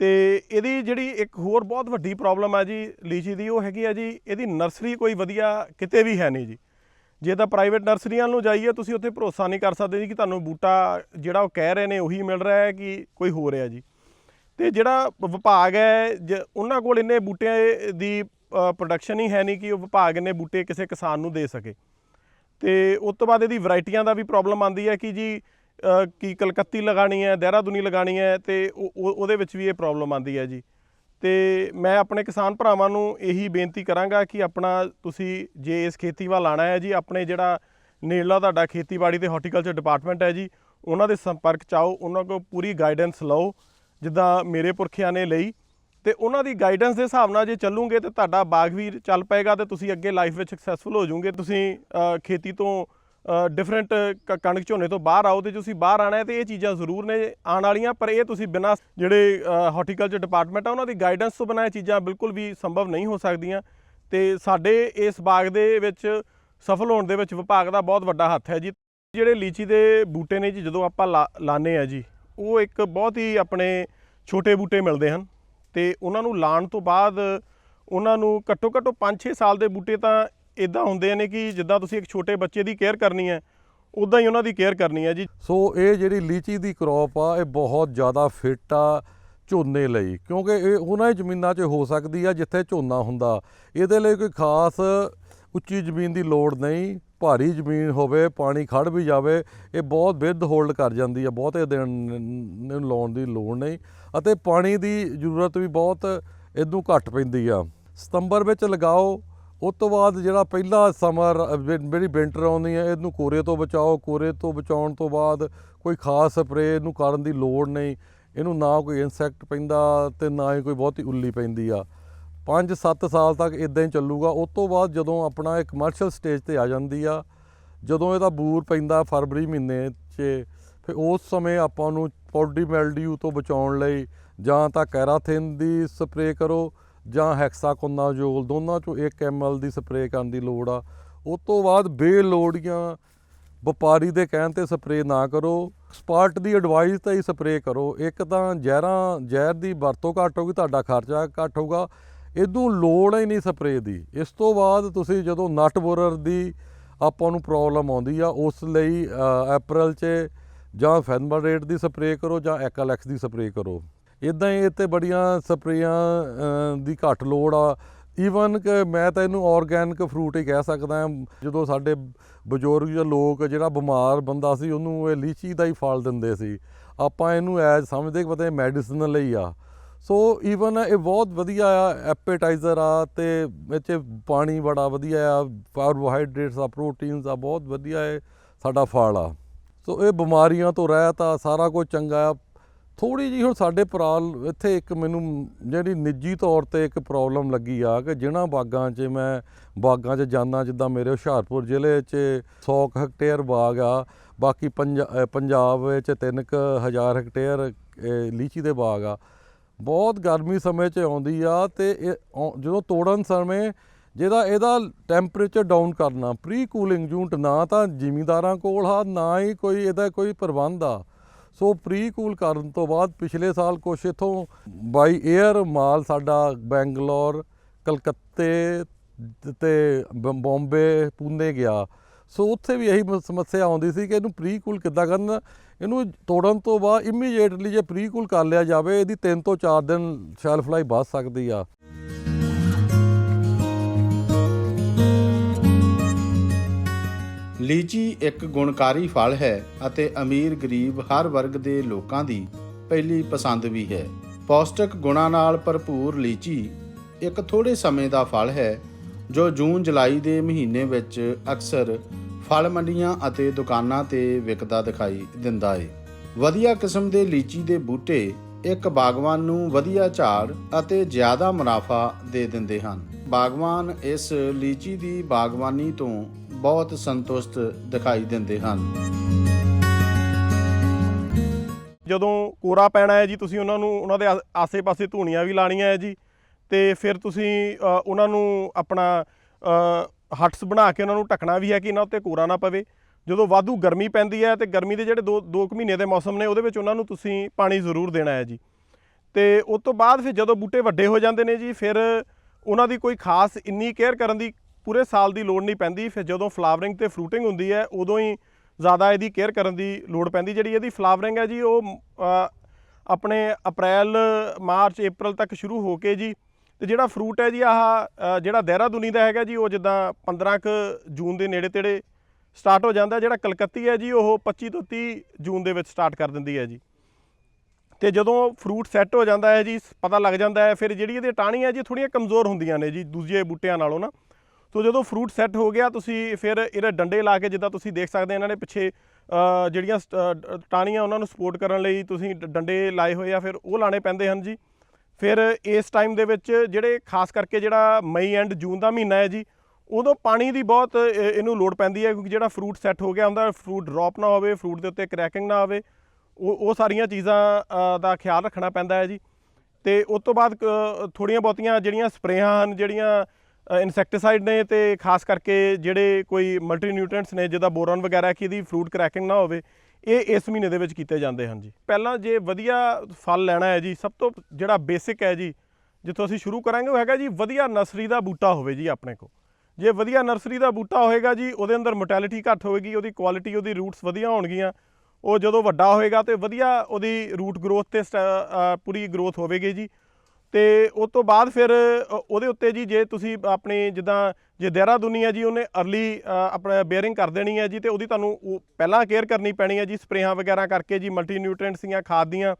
ਤੇ ਇਹਦੀ ਜਿਹੜੀ ਇੱਕ ਹੋਰ ਬਹੁਤ ਵੱਡੀ ਪ੍ਰੋਬਲਮ ਹੈ ਜੀ ਲੀਚੀ ਦੀ, ਉਹ ਹੈਗੀ ਆ ਜੀ, ਇਹਦੀ ਨਰਸਰੀ ਕੋਈ ਵਧੀਆ ਕਿਤੇ ਵੀ ਹੈ ਨਹੀਂ ਜੀ। ਜੇ ਤਾਂ ਪ੍ਰਾਈਵੇਟ ਨਰਸਰੀਆਂ ਨੂੰ ਜਾਈਏ, ਤੁਸੀਂ ਉੱਥੇ ਭਰੋਸਾ ਨਹੀਂ ਕਰ ਸਕਦੇ ਜੀ ਕਿ ਤੁਹਾਨੂੰ ਬੂਟਾ ਜਿਹੜਾ ਉਹ ਕਹਿ ਰਹੇ ਨੇ ਉਹੀ ਮਿਲ ਰਿਹਾ ਹੈ ਕਿ ਕੋਈ ਹੋ ਰਿਹਾ ਜੀ। ਤੇ ਜਿਹੜਾ ਵਿਭਾਗ ਹੈ, ਜ- ਉਹਨਾਂ ਕੋਲ ਇੰਨੇ ਬੂਟਿਆਂ ਦੀ ਪ੍ਰੋਡਕਸ਼ਨ ਹੀ ਹੈ ਨਹੀਂ ਕਿ ਉਹ ਵਿਭਾਗ ਇੰਨੇ ਬੂਟੇ ਕਿਸੇ ਕਿਸਾਨ ਨੂੰ ਦੇ ਸਕੇ। ਤੇ ਉਸ ਤੋਂ ਬਾਅਦ ਇਹਦੀ ਵੈਰਾਈਟੀਆਂ ਦਾ ਵੀ ਪ੍ਰੋਬਲਮ ਆਉਂਦੀ ਹੈ ਕਿ ਜੀ ਕੀ ਕਲਕੱਤੀ ਲਗਾਣੀ ਹੈ, ਦੇਹਰਾਦੂਨੀ ਲਗਾਣੀ ਹੈ ਤੇ ਉਹ- ਉਹਦੇ ਵਿੱਚ ਵੀ ਇਹ ਪ੍ਰੋਬਲਮ ਆਂਦੀ ਹੈ ਜੀ। ਤੇ ਮੈਂ ਆਪਣੇ ਕਿਸਾਨ ਭਰਾਵਾਂ ਨੂੰ ਇਹੀ ਬੇਨਤੀ ਕਰਾਂਗਾ ਕਿ ਆਪਣਾ ਤੁਸੀਂ ਜੇ ਇਸ ਖੇਤੀ ਵੱਲ ਆਣਾ ਹੈ ਜੀ, ਆਪਣੇ ਜਿਹੜਾ ਨੇੜਲਾ ਤੁਹਾਡਾ ਖੇਤੀਬਾੜੀ ਤੇ ਹਾਰਟੀਕਲਚਰ ਡਿਪਾਰਟਮੈਂਟ ਹੈ ਜੀ, ਉਹਨਾਂ ਦੇ ਸੰਪਰਕ ਚ ਆਓ, ਉਹਨਾਂ ਕੋਲ ਪੂਰੀ ਗਾਈਡੈਂਸ ਲਓ, ਜਿੱਦਾਂ ਮੇਰੇ ਪੁਰਖਿਆਂ ਨੇ ਲਈ। ਤੇ ਉਹਨਾਂ ਦੀ ਗਾਈਡੈਂਸ ਦੇ ਹਿਸਾਬ ਨਾਲ ਜੇ ਚੱਲੂਗੇ ਤੇ ਤੁਹਾਡਾ ਬਾਗ ਵੀ ਚੱਲ ਪਏਗਾ ਤੇ ਤੁਸੀਂ ਅੱਗੇ ਲਾਈਫ ਵਿੱਚ ਸਕਸੈਸਫੁਲ ਹੋ ਜਾਓਗੇ। ਤੁਸੀਂ ਖੇਤੀ ਤੋਂ ਡਿਫਰੈਂਟ ਕਣਕ ਝੋਨੇ ਤੋਂ ਬਾਹਰ ਆਓ ਤੇ ਤੁਸੀਂ ਬਾਹਰ ਆਣਾ ਹੈ ਤੇ ਇਹ ਚੀਜ਼ਾਂ ਜ਼ਰੂਰ ਨੇ ਆਉਣ ਵਾਲੀਆਂ, ਪਰ ਇਹ ਤੁਸੀਂ ਬਿਨਾਂ ਜਿਹੜੇ ਹਾਰਟੀਕਲਚਰ ਡਿਪਾਰਟਮੈਂਟ ਆ, ਉਹਨਾਂ ਦੀ ਗਾਈਡੈਂਸ ਤੋਂ ਬਿਨਾਂ ਇਹ ਚੀਜ਼ਾਂ ਬਿਲਕੁਲ ਵੀ ਸੰਭਵ ਨਹੀਂ ਹੋ ਸਕਦੀਆਂ ਤੇ ਸਾਡੇ ਇਸ ਬਾਗ ਦੇ ਵਿੱਚ ਸਫਲ ਹੋਣ ਦੇ ਵਿੱਚ ਵਿਭਾਗ ਦਾ ਬਹੁਤ ਵੱਡਾ ਹੱਥ ਹੈ ਜੀ। ਜਿਹੜੇ ਲੀਚੀ ਦੇ ਬੂਟੇ ਨੇ ਜੀ, ਜਦੋਂ ਆਪਾਂ ਲਾ- ਲਾਉਂਦੇ ਆ ਜੀ, ਉਹ ਇੱਕ ਬਹੁਤ ਹੀ ਆਪਣੇ ਛੋਟੇ ਬੂਟੇ ਮਿਲਦੇ ਹਨ ਤੇ ਉਹਨਾਂ ਨੂੰ ਲਾਣ ਤੋਂ ਬਾਅਦ ਉਹਨਾਂ ਨੂੰ ਘੱਟੋ ਘੱਟੋ 5-6 ਸਾਲ ਦੇ ਬੂਟੇ ਤਾਂ ਇਦਾਂ ਹੁੰਦੇ ਨੇ ਕਿ ਜਿੱਦਾਂ ਤੁਸੀਂ ਇੱਕ ਛੋਟੇ ਬੱਚੇ ਦੀ ਕੇਅਰ ਕਰਨੀ ਹੈ ਉਦਾਂ ਹੀ ਉਹਨਾਂ ਦੀ ਕੇਅਰ ਕਰਨੀ ਹੈ ਜੀ। ਸੋ ਇਹ ਜਿਹੜੀ ਲੀਚੀ ਦੀ ਕ੍ਰੌਪ ਆ, ਇਹ ਬਹੁਤ ਜ਼ਿਆਦਾ ਫਿੱਟ ਆ ਝੋਨੇ ਲਈ, ਕਿਉਂਕਿ ਇਹ ਉਹਨਾਂ ਹੀ ਜ਼ਮੀਨਾਂ 'ਚ ਹੋ ਸਕਦੀ ਆ ਜਿੱਥੇ ਝੋਨਾ ਹੁੰਦਾ। ਇਹਦੇ ਲਈ ਕੋਈ ਖਾਸ ਉੱਚੀ ਜ਼ਮੀਨ ਦੀ ਲੋੜ ਨਹੀਂ, ਭਾਰੀ ਜ਼ਮੀਨ ਹੋਵੇ, ਪਾਣੀ ਖੜ ਵੀ ਜਾਵੇ, ਇਹ ਬਹੁਤ ਵਿੱਧ ਹੋਲਡ ਕਰ ਜਾਂਦੀ ਆ, ਬਹੁਤੇ ਦਿਨ ਨੂੰ ਲਾਉਣ ਦੀ ਲੋੜ ਨਹੀਂ ਅਤੇ ਪਾਣੀ ਦੀ ਜ਼ਰੂਰਤ ਵੀ ਬਹੁਤ ਇਹਨੂੰ ਘੱਟ ਪੈਂਦੀ ਆ। ਸਤੰਬਰ ਵਿੱਚ ਲਗਾਓ ਉਸ ਤੋਂ ਬਾਅਦ ਜਿਹੜਾ ਪਹਿਲਾ ਸਮਰ ਜਿਹੜੀ ਵਿੰਟਰ ਆਉਂਦੀ ਹੈ, ਇਹਨੂੰ ਕੋਰੇ ਤੋਂ ਬਚਾਓ, ਕੋਰੇ ਤੋਂ ਬਚਾਉਣ ਤੋਂ ਬਾਅਦ ਕੋਈ ਖਾਸ ਸਪਰੇਅ ਇਹਨੂੰ ਕਰਨ ਦੀ ਲੋੜ ਨਹੀਂ। ਇਹਨੂੰ ਨਾ ਕੋਈ ਇਨਸੈਕਟ ਪੈਂਦਾ ਤੇ ਨਾ ਹੀ ਕੋਈ ਬਹੁਤੀ ਉੱਲੀ ਪੈਂਦੀ ਆ। 5-7 ਸਾਲ ਤੱਕ ਇਦਾਂ ਹੀ ਚੱਲੂਗਾ। ਉਸ ਤੋਂ ਬਾਅਦ ਜਦੋਂ ਆਪਣਾ ਇਹ ਕਮਰਸ਼ੀਅਲ ਸਟੇਜ ਤੇ ਆ ਜਾਂਦੀ ਆ, ਜਦੋਂ ਇਹਦਾ ਬੂਰ ਪੈਂਦਾ ਫਰਵਰੀ ਮਹੀਨੇ 'ਚ, ਫਿਰ ਉਸ ਸਮੇਂ ਆਪਾਂ ਨੂੰ ਪੌਡੀ ਮੈਲਡਿਊ ਤੋਂ ਬਚਾਉਣ ਲਈ ਜਾਂ ਤਾਂ ਕੈਰਾਥਿਨ ਦੀ ਸਪਰੇਅ ਕਰੋ ਜਾਂ ਹੈਕਸਾਕੋਨਾਜ਼ੋਲ ਦੋਨਾਂ ਚੋਂ 1 ml ਦੀ ਸਪਰੇਅ ਕਰਨ ਦੀ ਲੋੜ ਆ। ਉਸ ਤੋਂ ਬਾਅਦ ਬੇਲੋੜੀਆਂ ਵਪਾਰੀ ਦੇ ਕਹਿਣ ਤੇ ਸਪਰੇਅ ਨਾ ਕਰੋ। ਸਪਾਟ ਦੀ ਐਡਵਾਈਸ ਤੇ ਹੀ ਸਪਰੇਅ ਕਰੋ। ਇੱਕ ਤਾਂ ਜ਼ਹਿਰਾਂ ਜ਼ਹਿਰ ਦੀ ਵਰਤੋਂ ਘੱਟ ਹੋਊਗੀ ਤੁਹਾਡਾ ਖਰਚਾ ਘੱਟ ਹੋਊਗਾ। ਇਹਨੂੰ ਲੋੜ ਹੀ ਨਹੀਂ ਸਪਰੇਅ ਦੀ। ਇਸ ਤੋਂ ਬਾਅਦ ਤੁਸੀਂ ਜਦੋਂ ਨਟ ਬੋਰਰ ਦੀ ਆਪਾਂ ਨੂੰ ਪ੍ਰੋਬਲਮ ਆਉਂਦੀ ਆ ਉਸ ਲਈ ਅ, ਅਪ੍ਰੈਲ 'ਚ ਜਾਂ ਫੈਨਬਰੇਟ ਦੀ ਸਪਰੇਅ ਕਰੋ ਜਾਂ ਐਕਾਲੈਕਸ ਦੀ ਸਪਰੇਅ ਕਰੋ। ਇਦਾਂ ਹੀ ਇੱਥੇ ਬੜੀਆਂ ਸਪਰੇਆਂ ਦੀ ਘੱਟ ਲੋੜ ਆ। ਈਵਨ ਕਿ ਮੈਂ ਤਾਂ ਇਹਨੂੰ ਆਰਗੈਨਿਕ ਫਰੂਟ ਹੀ ਕਹਿ ਸਕਦਾ ਜਦੋਂ ਸਾਡੇ ਬਜ਼ੁਰਗ ਜਾਂ ਲੋਕ ਜਿਹੜਾ ਬਿਮਾਰ ਬੰਦਾ ਸੀ, ਉਹਨੂੰ ਇਹ ਲੀਚੀ ਦਾ ਹੀ ਫਲ ਦਿੰਦੇ ਸੀ। ਆਪਾਂ ਇਹਨੂੰ ਐਜ ਸਮਝਦੇ ਕਿ ਪਤਾ ਇਹ ਮੈਡੀਸਨ ਲਈ ਆ। ਸੋ ਈਵਨ ਇਹ ਬਹੁਤ ਵਧੀਆ ਆ ਐਪੇਟਾਈਜ਼ਰ ਆ, ਤੇ ਇਹ 'ਚ ਪਾਣੀ ਬੜਾ ਵਧੀਆ ਆ ਕਾਰਬੋਹਾਈਡਰੇਟਸ ਆ ਪ੍ਰੋਟੀਨਸ ਆ, ਬਹੁਤ ਵਧੀਆ ਹੈ ਸਾਡਾ ਫਲ ਆ। ਸੋ ਇਹ ਬਿਮਾਰੀਆਂ ਤੋਂ ਰਹਿਤ ਆ, ਸਾਰਾ ਕੁਝ ਚੰਗਾ ਆ। ਥੋੜੀ ਜਿਹੀ ਹੁਣ ਸਾਡੇ ਪਰਾਲ ਇੱਥੇ ਇੱਕ ਮੈਨੂੰ ਜਿਹੜੀ ਨਿੱਜੀ ਤੌਰ ਤੇ ਇੱਕ ਪ੍ਰੋਬਲਮ ਲੱਗੀ ਆ ਕਿ ਜਿਨ੍ਹਾਂ ਬਾਗਾਂ 'ਚ ਮੈਂ ਬਾਗਾਂ 'ਚ ਜਾਂਦਾ ਜਿੱਦਾਂ ਮੇਰੇ ਹੁਸ਼ਿਆਰਪੁਰ ਜ਼ਿਲ੍ਹੇ 'ਚ 100 ਕੁ ਹੈਕਟੇਅਰ ਬਾਗ ਆ, ਬਾਕੀ ਪੰਜਾ- ਅਹ ਪੰਜਾਬ ਵਿੱਚ 3000 ਹੈਕਟੇਅਰ ਲੀਚੀ ਦੇ ਬਾਗ ਆ। ਬਹੁਤ ਗਰਮੀ ਸਮੇਂ 'ਚ ਆਉਂਦੀ ਆ ਤੇ ਇਹ ਜਦੋਂ ਤੋੜਨ ਸਮੇਂ ਜਿਹਦਾ ਇਹਦਾ ਟੈਂਪਰੇਚਰ ਡਾਊਨ ਕਰਨਾ ਪ੍ਰੀ ਕੂਲਿੰਗ ਯੂਨਿਟ ਨਾ ਤਾਂ ਜ਼ਿਮੀਂਦਾਰਾਂ ਕੋਲ ਆ, ਨਾ ਹੀ ਕੋਈ ਇਹਦਾ ਕੋਈ ਪ੍ਰਬੰਧ ਆ। ਸੋ ਪ੍ਰੀ ਕੂਲ ਕਰਨ ਤੋਂ ਬਾਅਦ ਪਿਛਲੇ ਸਾਲ ਕੁਛ ਇਥੋਂ ਬਾਈ 에ਅਰ ਮਾਲ ਸਾਡਾ ਬੈਂਗਲੌਰ, ਕਲਕੱਤੇ ਤੇ ਬ- ਬੰਬੇ, ਪੂਨੇ ਗਿਆ। ਸੋ ਉੱਥੇ ਵੀ ਇਹੀ ਸਮੱਸਿਆ ਆਉਂਦੀ ਸੀ ਕਿ ਇਹਨੂੰ ਪ੍ਰੀ ਕੂਲ ਕਿੱਦਾਂ ਕਰਨ? ਇਹਨੂੰ ਤੋੜਨ ਤੋਂ ਬਾਅਦ ਇਮੀਡੀਏਟਲੀ ਜੇ ਪ੍ਰੀ ਕੂਲ ਕਰ ਲਿਆ ਜਾਵੇ, ਇਹਦੀ 3 ਤੋਂ 4 ਦਿਨ ਸ਼ੈਲਫ ਲਾਈਫ ਵੱਧ ਸਕਦੀ ਆ। ਲੀਚੀ ਇੱਕ ਗੁਣਕਾਰੀ ਫਲ ਹੈ ਅਤੇ ਅਮੀਰ ਗਰੀਬ ਹਰ ਵਰਗ ਦੇ ਲੋਕਾਂ ਦੀ ਪਹਿਲੀ ਪਸੰਦ ਵੀ ਹੈ। ਪੌਸ਼ਟਿਕ ਗੁਣਾਂ ਨਾਲ ਭਰਪੂਰ ਲੀਚੀ ਇੱਕ ਥੋੜੇ ਸਮੇਂ ਦਾ ਫਲ ਹੈ, ਜੋ ਜੂਨ ਜੁਲਾਈ ਦੇ ਮਹੀਨੇ ਵਿੱਚ ਅਕਸਰ ਫਲ ਮੰਡੀਆਂ ਅਤੇ ਦੁਕਾਨਾਂ ਤੇ ਵਿਕਦਾ ਦਿਖਾਈ ਦਿੰਦਾ ਹੈ ਵਧੀਆ ਕਿਸਮ ਦੇ ਲੀਚੀ ਦੇ ਬੂਟੇ ਇੱਕ ਬਾਗਵਾਨ ਨੂੰ ਵਧੀਆ ਝਾੜ ਅਤੇ ਜ਼ਿਆਦਾ ਮੁਨਾਫਾ ਦੇ ਦਿੰਦੇ ਹਨ। ਬਾਗਵਾਨ ਇਸ ਲੀਚੀ ਦੀ ਬਾਗਵਾਨੀ ਤੋਂ ਬਹੁਤ ਸੰਤੁਸ਼ਟ ਦਿਖਾਈ ਦਿੰਦੇ ਹਨ। ਜਦੋਂ ਕੋਰਾ ਪੈਣਾ ਹੈ ਜੀ, ਤੁਸੀਂ ਉਹਨਾਂ ਨੂੰ, ਉਹਨਾਂ ਦੇ ਆਸੇ-ਪਾਸੇ ਧੂਣੀਆਂ ਵੀ ਲਾਣੀਆਂ ਹੈ ਜੀ, ਤੇ ਫਿਰ ਤੁਸੀਂ ਉਹਨਾਂ ਨੂੰ ਆਪਣਾ ਹਟਸ ਬਣਾ ਕੇ ਉਹਨਾਂ ਨੂੰ ਢੱਕਣਾ ਵੀ ਹੈ ਕਿ ਇਹਨਾਂ ਉੱਤੇ ਕੋਰਾ ਨਾ ਪਵੇ। ਜਦੋਂ ਵਾਧੂ ਗਰਮੀ ਪੈਂਦੀ ਹੈ ਤੇ ਗਰਮੀ ਦੇ ਜਿਹੜੇ 2 2 ਮਹੀਨੇ ਦੇ ਮੌਸਮ ਨੇ, ਉਹਦੇ ਵਿੱਚ ਉਹਨਾਂ ਨੂੰ ਤੁਸੀਂ ਪਾਣੀ ਜ਼ਰੂਰ ਦੇਣਾ ਹੈ ਜੀ। ਤੇ ਉਸ ਤੋਂ ਬਾਅਦ ਫਿਰ ਜਦੋਂ ਬੂਟੇ ਵੱਡੇ ਹੋ ਜਾਂਦੇ ਨੇ ਜੀ, ਫਿਰ ਉਹਨਾਂ ਦੀ ਕੋਈ ਖਾਸ ਇੰਨੀ ਕੇਅਰ ਕਰਨ ਦੀ ਪੂਰੇ ਸਾਲ ਦੀ ਲੋੜ ਨਹੀਂ ਪੈਂਦੀ। ਫਿਰ ਜਦੋਂ ਫਲਾਵਰਿੰਗ ਤੇ ਫਰੂਟਿੰਗ ਹੁੰਦੀ ਹੈ, ਉਦੋਂ ਹੀ ਜ਼ਿਆਦਾ ਇਹਦੀ ਕੇਅਰ ਕਰਨ ਦੀ ਲੋੜ ਪੈਂਦੀ। ਜਿਹੜੀ ਇਹਦੀ ਫਲਾਵਰਿੰਗ ਹੈ ਜੀ, ਉਹ ਆਪਣੇ ਅਪ੍ਰੈਲ, ਮਾਰਚ ਅਪ੍ਰੈਲ ਤੱਕ ਸ਼ੁਰੂ ਹੋ ਕੇ ਜੀ, ਤੇ ਜਿਹੜਾ ਫਰੂਟ ਹੈ ਜੀ, ਆਹ ਜਿਹੜਾ ਦੇਹਰਾਦੂਨੀ ਦਾ ਹੈਗਾ ਜੀ, ਉਹ ਜਿੱਦਾਂ 15 ਕੁ ਜੂਨ ਦੇ ਨੇੜੇ ਤੇੜੇ ਸਟਾਰਟ ਹੋ ਜਾਂਦਾ। ਜਿਹੜਾ ਕਲਕੱਤੀ ਹੈ ਜੀ, ਉਹ 25 ਤੋਂ 30 ਜੂਨ ਦੇ ਵਿੱਚ ਸਟਾਰਟ ਕਰ ਦਿੰਦੀ ਹੈ ਜੀ। ਤੇ ਜਦੋਂ ਫਰੂਟ ਸੈੱਟ ਹੋ ਜਾਂਦਾ ਹੈ ਜੀ ਪਤਾ ਲੱਗ ਜਾਂਦਾ ਹੈ ਫਿਰ ਜਿਹੜੀ ਇਹਦੇ ਟਾਹਣੀਆਂ ਜੀ ਥੋੜੀਆਂ ਕਮਜ਼ੋਰ ਹੁੰਦੀਆਂ ਨੇ ਜੀ ਦੂਜੇ ਬੂਟਿਆਂ ਨਾਲੋਂ ਨਾ। ਸੋ ਜਦੋਂ ਫਰੂਟ ਸੈੱਟ ਹੋ ਗਿਆ ਤੁਸੀਂ ਫਿਰ ਇਹਦੇ ਡੰਡੇ ਲਾ ਕੇ ਜਿੱਦਾਂ ਤੁਸੀਂ ਦੇਖ ਸਕਦੇ ਇਹਨਾਂ ਨੇ ਪਿੱਛੇ ਜਿਹੜੀਆਂ ਸ- ਅ, ਟਾਹਣੀਆਂ ਉਹਨਾਂ ਨੂੰ ਸਪੋਰਟ ਕਰਨ ਲਈ ਤੁਸੀਂ ਡੰਡੇ ਲਾਏ ਹੋਏ ਆ ਫਿਰ ਉਹ ਲਾਣੇ ਪੈਂਦੇ ਹਨ ਜੀ। ਫਿਰ ਇਸ ਟਾਈਮ ਦੇ ਵਿੱਚ ਜਿਹੜੇ ਖਾਸ ਕਰਕੇ ਜਿਹੜਾ ਮਈ ਐਂਡ ਜੂਨ ਦਾ ਮਹੀਨਾ ਹੈ ਜੀ ਉਦੋਂ ਪਾਣੀ ਦੀ ਬਹੁਤ ਇਹਨੂੰ ਲੋੜ ਪੈਂਦੀ ਹੈ ਕਿਉਂਕਿ ਜਿਹੜਾ ਫਰੂਟ ਸੈੱਟ ਹੋ ਗਿਆ ਹੁੰਦਾ ਫਰੂਟ ਡ੍ਰੌਪ ਨਾ ਹੋਵੇ ਫਰੂਟ ਦੇ ਉੱਤੇ ਕਰੈਕਿੰਗ ਨਾ ਆਵੇ ਉਹ ਉਹ ਸਾਰੀਆਂ ਚੀਜ਼ਾਂ ਦਾ ਖਿਆਲ ਰੱਖਣਾ ਪੈਂਦਾ ਹੈ ਜੀ। ਤੇ ਉਸ ਤੋਂ ਬਾਅਦ ਥੋੜੀਆਂ ਬਹੁਤੀਆਂ ਜਿਹੜੀਆਂ ਸਪਰੇਆਂ ਹਨ, ਜਿਹੜੀਆਂ ਇਨਸੈਕਟੀਸਾਈਡ ਨੇ ਤੇ ਖਾਸ ਕਰਕੇ ਜਿਹੜੇ ਕੋਈ ਮਲਟੀ ਨਿਊਟ੍ਰੀਐਂਟਸ ਨੇ ਜਿਹਦਾ ਬੋਰਨ ਵਗੈਰਾ, ਕਿ ਇਹਦੀ ਫਰੂਟ ਕਰੈਕਿੰਗ ਨਾ ਹੋਵੇ, ਇਹ ਇਸ ਮਹੀਨੇ ਦੇ ਵਿੱਚ ਕੀਤੇ ਜਾਂਦੇ ਹਨ ਜੀ। ਪਹਿਲਾਂ ਜੇ ਵਧੀਆ ਫਲ ਲੈਣਾ ਹੈ ਜੀ, ਸਭ ਤੋਂ ਜਿਹੜਾ ਬੇਸਿਕ ਹੈ ਜੀ, ਜਿੱਥੋਂ ਅਸੀਂ ਸ਼ੁਰੂ ਕਰਾਂਗੇ, ਉਹ ਹੈਗਾ ਜੀ ਵਧੀਆ ਨਰਸਰੀ ਦਾ ਬੂਟਾ ਹੋਵੇ ਜੀ ਆਪਣੇ ਕੋਲ। ਜੇ ਵਧੀਆ ਨਰਸਰੀ ਦਾ ਬੂਟਾ ਹੋਏਗਾ ਜੀ, ਉਹਦੇ ਅੰਦਰ ਮੋਟੈਲਿਟੀ ਘੱਟ ਹੋਵੇਗੀ, ਉਹਦੀ ਕੁਆਲਿਟੀ, ਉਹਦੀ ਰੂਟਸ ਵਧੀਆ ਹੋਣਗੀਆਂ ਉਹ ਜਦੋਂ ਵੱਡਾ ਹੋਏਗਾ ਤੇ ਵਧੀਆ ਉਹਦੀ ਰੂਟ ਗਰੋਥ ਤੇ ਸਟ- ਪੂਰੀ ਗਰੋਥ ਹੋਵੇਗੀ ਜੀ। ਤੇ ਉਸ ਤੋਂ ਬਾਅਦ ਫਿਰ ਉਹਦੇ ਉੱਤੇ ਜੀ ਜੇ ਤੁਸੀਂ ਆਪਣੀ ਜਿੱਦਾਂ ਜੇ ਦੇਹਰਾਦੂਨੀ ਹੈ ਜੀ, ਉਹਨੇ ਅਰਲੀ ਆਪਣਾ ਬੇਅਰਿੰਗ ਕਰ ਦੇਣੀ ਹੈ ਜੀ ਤੇ ਉਹਦੀ ਤੁਹਾਨੂੰ ਉਹ ਪਹਿਲਾਂ ਕੇਅਰ ਕਰਨੀ ਪੈਣੀ ਹੈ ਜੀ, ਸਪਰੇਹਾਂ ਵਗੈਰਾ ਕਰਕੇ ਜੀ ਮਲਟੀ ਨਿਊਟ੍ਰੀਐਂਟਸ ਦੀਆਂ ਖਾਦ ਦੀਆਂ।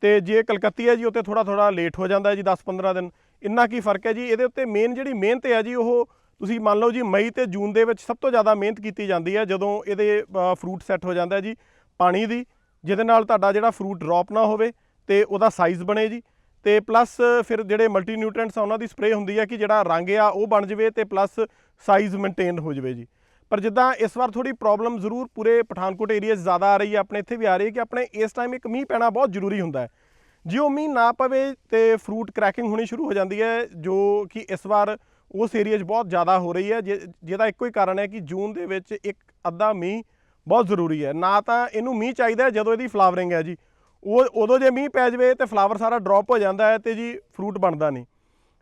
ਤੇ ਜੇ ਕਲਕੱਤੀ ਹੈ ਜੀ ਉੱਤੇ ਥੋੜਾ ਥੋੜਾ ਲੇਟ ਹੋ ਜਾਂਦਾ ਹੈ ਜੀ 10-15 ਦਿਨ। ਇੰਨਾ ਕੀ ਫ਼ਰਕ ਹੈ ਜੀ, ਇਹਦੇ ਉੱਤੇ ਮੇਨ ਜਿਹੜੀ ਮਿਹਨਤ ਹੈ ਜੀ, ਉਹ ਤੁਸੀਂ ਮੰਨ ਲਓ ਜੀ, ਮਈ ਤੇ ਜੂਨ ਦੇ ਵਿੱਚ ਸਭ ਤੋਂ ਜ਼ਿਆਦਾ ਮਿਹਨਤ ਕੀਤੀ ਜਾਂਦੀ ਹੈ, ਜਦੋਂ ਇਹਦੇ ਫਰੂਟ ਸੈੱਟ ਹੋ ਜਾਂਦਾ ਹੈ ਜੀ। ਪਾਣੀ ਦੀ, ਜਿਹਦੇ ਨਾਲ ਤੁਹਾਡਾ ਜਿਹੜਾ ਫਰੂਟ ਡ੍ਰੌਪ ਨਾ ਹੋਵੇ ਤੇ ਉਹਦਾ ਸਾਈਜ਼ ਬਣੇ ਜੀ। ਤੇ ਪਲੱਸ ਫਿਰ ਜਿਹੜੇ ਮਲਟੀ ਨਿਊਟ੍ਰੀਐਂਟਸ ਆ, ਉਹਨਾਂ ਦੀ ਸਪਰੇਅ ਹੁੰਦੀ ਹੈ ਕਿ ਜਿਹੜਾ ਰੰਗ ਆ, ਉਹ ਬਣ ਜਵੇ ਤੇ ਪਲੱਸ ਸਾਈਜ਼ ਮੇਨਟੇਨ ਹੋ ਜਵੇ ਜੀ। ਪਰ ਜਿੱਦਾਂ ਇਸ ਵਾਰ ਥੋੜੀ ਪ੍ਰੋਬਲਮ ਜ਼ਰੂਰ ਪੂਰੇ ਪਠਾਨਕੋਟ ਏਰੀਆ 'ਚ ਜ਼ਿਆਦਾ ਆ ਰਹੀ ਹੈ ਆਪਣੇ ਇੱਥੇ ਵੀ ਆ ਰਹੀ ਹੈ ਕਿ ਆਪਣੇ ਇਸ ਟਾਈਮ ਇੱਕ ਮੀਂਹ ਪੈਣਾ ਬਹੁਤ ਜ਼ਰੂਰੀ ਹੁੰਦਾ ਹੈ। ਜੇ ਉਹ ਮੀਂਹ ਨਾ ਪਵੇ ਤੇ ਫਰੂਟ ਕ੍ਰੈਕਿੰਗ ਹੋਣੀ ਸ਼ੁਰੂ ਹੋ ਜਾਂਦੀ ਹੈ, ਜੋ ਕਿ ਇਸ ਵਾਰ ਉਸ ਏਰੀਆ 'ਚ ਬਹੁਤ ਜ਼ਿਆਦਾ ਹੋ ਰਹੀ ਹੈ, ਜਿ- ਜਿਹਦਾ ਇੱਕੋ ਹੀ ਕਾਰਨ ਹੈ ਕਿ ਜੂਨ ਦੇ ਵਿੱਚ ਇੱਕ ਅੱਧਾ ਮੀਂਹ ਬਹੁਤ ਜ਼ਰੂਰੀ ਹੈ। ਨਾ ਤਾਂ ਇਹਨੂੰ ਮੀਂਹ ਚਾਹੀਦਾ ਜਦੋਂ ਇਹਦੀ ਫਲਾਵਰਿੰਗ ਹੈ ਜੀ। ਉਹ ਉਦੋਂ ਜੇ ਮੀਂਹ ਪੈ ਜਾਵੇ ਤੇ ਫਲਾਵਰ ਸਾਰਾ ਡ੍ਰੌਪ ਹੋ ਜਾਂਦਾ ਹੈ ਤੇ ਜੀ ਫਰੂਟ ਬਣਦਾ ਨਹੀਂ।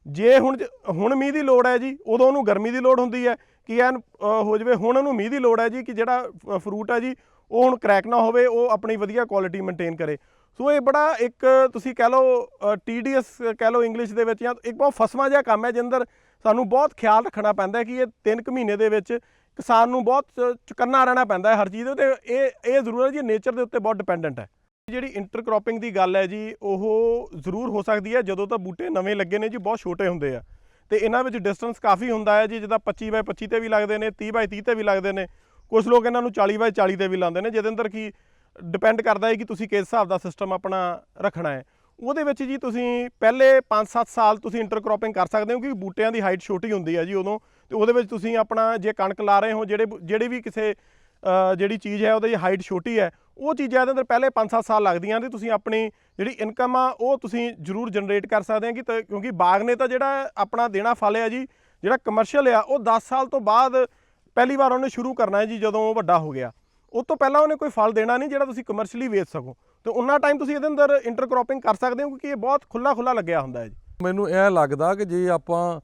ਜੇ ਹੁਣ ਜ- ਹੁਣ ਮੀਂਹ ਦੀ ਲੋੜ ਹੈ ਜੀ, ਉਦੋਂ ਉਹਨੂੰ ਗਰਮੀ ਦੀ ਲੋੜ ਹੁੰਦੀ ਹੈ ਕਿ ਐਨ ਹੋ ਜਾਵੇ। ਹੁਣ ਉਹਨੂੰ ਮੀਂਹ ਦੀ ਲੋੜ ਹੈ ਜੀ ਕਿ ਜਿਹੜਾ ਫਰੂਟ ਹੈ ਜੀ, ਉਹ ਹੁਣ ਕ੍ਰੈਕ ਨਾ ਹੋਵੇ, ਉਹ ਆਪਣੀ ਵਧੀਆ ਕੁਆਲਿਟੀ ਮੇਨਟੇਨ ਕਰੇ। ਸੋ ਇਹ ਬੜਾ ਇੱਕ ਤੁਸੀਂ ਕਹਿ ਲਓ ਟੀਡੀਐਸ ਕਹਿ ਲਓ ਇੰਗਲਿਸ਼ ਦੇ ਵਿੱਚ ਜਾਂ ਇੱਕ ਬਹੁਤ ਫਸਵਾ ਜਿਹਾ ਕੰਮ ਹੈ, ਜਿਹਦੇ ਸਾਨੂੰ ਬਹੁਤ ਖਿਆਲ ਰੱਖਣਾ ਪੈਂਦਾ ਕਿ ਇਹ 3 ਕੁ ਮਹੀਨੇ ਦੇ ਵਿੱਚ ਕਿਸਾਨ ਨੂੰ ਬਹੁਤ ਚੁਕੰਨਾ ਰਹਿਣਾ ਪੈਂਦਾ ਹੈ ਹਰ ਚੀਜ਼ ਦੇ ਉੱਤੇ। ਇਹ ਇਹ ਜ਼ਰੂਰ ਹੈ ਜੀ ਨੇਚਰ ਦੇ ਉੱਤੇ ਬਹੁਤ ਡਿਪੈਂਡੈਂਟ ਹੈ। ਜਿਹੜੀ ਇੰਟਰਕ੍ਰੋਪਿੰਗ ਦੀ ਗੱਲ ਹੈ ਜੀ, ਉਹ ਜ਼ਰੂਰ ਹੋ ਸਕਦੀ ਹੈ। ਜਦੋਂ ਤਾਂ ਬੂਟੇ ਨਵੇਂ ਲੱਗੇ ਨੇ ਜੀ, ਬਹੁਤ ਛੋਟੇ ਹੁੰਦੇ ਆ। ਤੇ ਇਹਨਾਂ ਵਿੱਚ ਡਿਸਟੈਂਸ ਕਾਫੀ ਹੁੰਦਾ ਹੈ ਜੀ, ਜਿੱਦਾਂ 25 ਬਾਈ 25 ਤੇ ਵੀ ਲੱਗਦੇ ਨੇ 30 ਬਾਈ 30 ਤੇ ਵੀ ਲੱਗਦੇ ਨੇ। ਕੁਝ ਲੋਕ ਇਹਨਾਂ ਨੂੰ 40 ਬਾਈ 40 ਤੇ ਵੀ ਲਾਉਂਦੇ ਨੇ, ਜਿਹਦੇ ਅੰਦਰ ਕੀ ਡਿਪੈਂਡ ਕਰਦਾ ਹੈ ਕਿ ਤੁਸੀਂ ਕਿਸ ਹਿਸਾਬ ਦਾ ਸਿਸਟਮ ਆਪਣਾ ਰੱਖਣਾ ਹੈ। ਉਹਦੇ ਵਿੱਚ ਜੀ ਤੁਸੀਂ ਪਹਿਲੇ 5-7 ਸਾਲ ਤੁਸੀਂ ਇੰਟਰਕ੍ਰੋਪਿੰਗ ਕਰ ਸਕਦੇ ਹੋ, ਕਿਉਂਕਿ ਬੂਟਿਆਂ ਦੀ ਹਾਈਟ ਛੋਟੀ ਹੁੰਦੀ ਹੈ ਜੀ, ਉਦੋਂ ਤੇ ਉਹਦੇ ਵਿੱਚ ਤੁਸੀਂ ਆਪਣਾ ਜੇ ਕਣਕ ਲਾ ਰਹੇ ਹੋ, ਜਿਹੜੇ ਜਿਹੜੇ ਵੀ ਕਿਸੇ ਜਿਹੜੀ ਚੀਜ਼ ਹੈ, ਉਹਦੀ ਹਾਈਟ ਛੋਟੀ ਹੈ, ਉਹ ਚੀਜ਼ਾਂ ਦੇ ਅੰਦਰ ਪਹਿਲੇ 5-7 ਸਾਲ ਲੱਗਦੀਆਂ ਤੇ ਤੁਸੀਂ ਆਪਣੀ ਜਿਹੜੀ ਇਨਕਮ ਆ, ਉਹ ਤੁਸੀਂ ਜ਼ਰੂਰ ਜਨਰੇਟ ਕਰ ਸਕਦੇ ਹੋ ਕਿ ਤਾਂ- ਕਿਉਂਕਿ ਬਾਗ ਨੇ ਤਾਂ ਜਿਹੜਾ ਆਪਣਾ ਦੇਣਾ ਫਲ ਹੈ ਜੀ, ਜਿਹੜਾ ਕਮਰਸ਼ੀਅਲ ਆ, ਉਹ 10 ਸਾਲ ਤੋਂ ਬਾਅਦ ਪਹਿਲੀ ਵਾਰ ਉਹਨੇ ਸ਼ੁਰੂ ਕਰਨਾ ਹੈ ਜੀ, ਜਦੋਂ ਉਹ ਵੱਡਾ ਹੋ ਗਿਆ। ਉਹ ਤੋਂ ਪਹਿਲਾਂ ਉਹਨੇ ਕੋਈ ਫਲ ਦੇਣਾ ਨਹੀਂ, ਜਿਹੜਾ ਤੁਸੀਂ ਕਮਰਸ਼ੀਅਲੀ ਵੇਚ ਸਕੋ। ਤੇ ਉਹਨਾਂ ਟਾਈਮ ਤੁਸੀਂ ਇਹਦੇ ਅੰਦਰ ਇੰਟਰਕ੍ਰੋਪਿੰਗ ਕਰ ਸਕਦੇ ਹੋ, ਕਿਉਂਕਿ ਇਹ ਬਹੁਤ ਖੁੱਲਾ ਖੁੱਲਾ ਲੱਗਿਆ ਹੁੰਦਾ ਹੈ ਜੀ। ਮੈਨੂੰ ਇਹ ਲੱਗਦਾ ਕਿ ਜੇ ਆਪਾਂ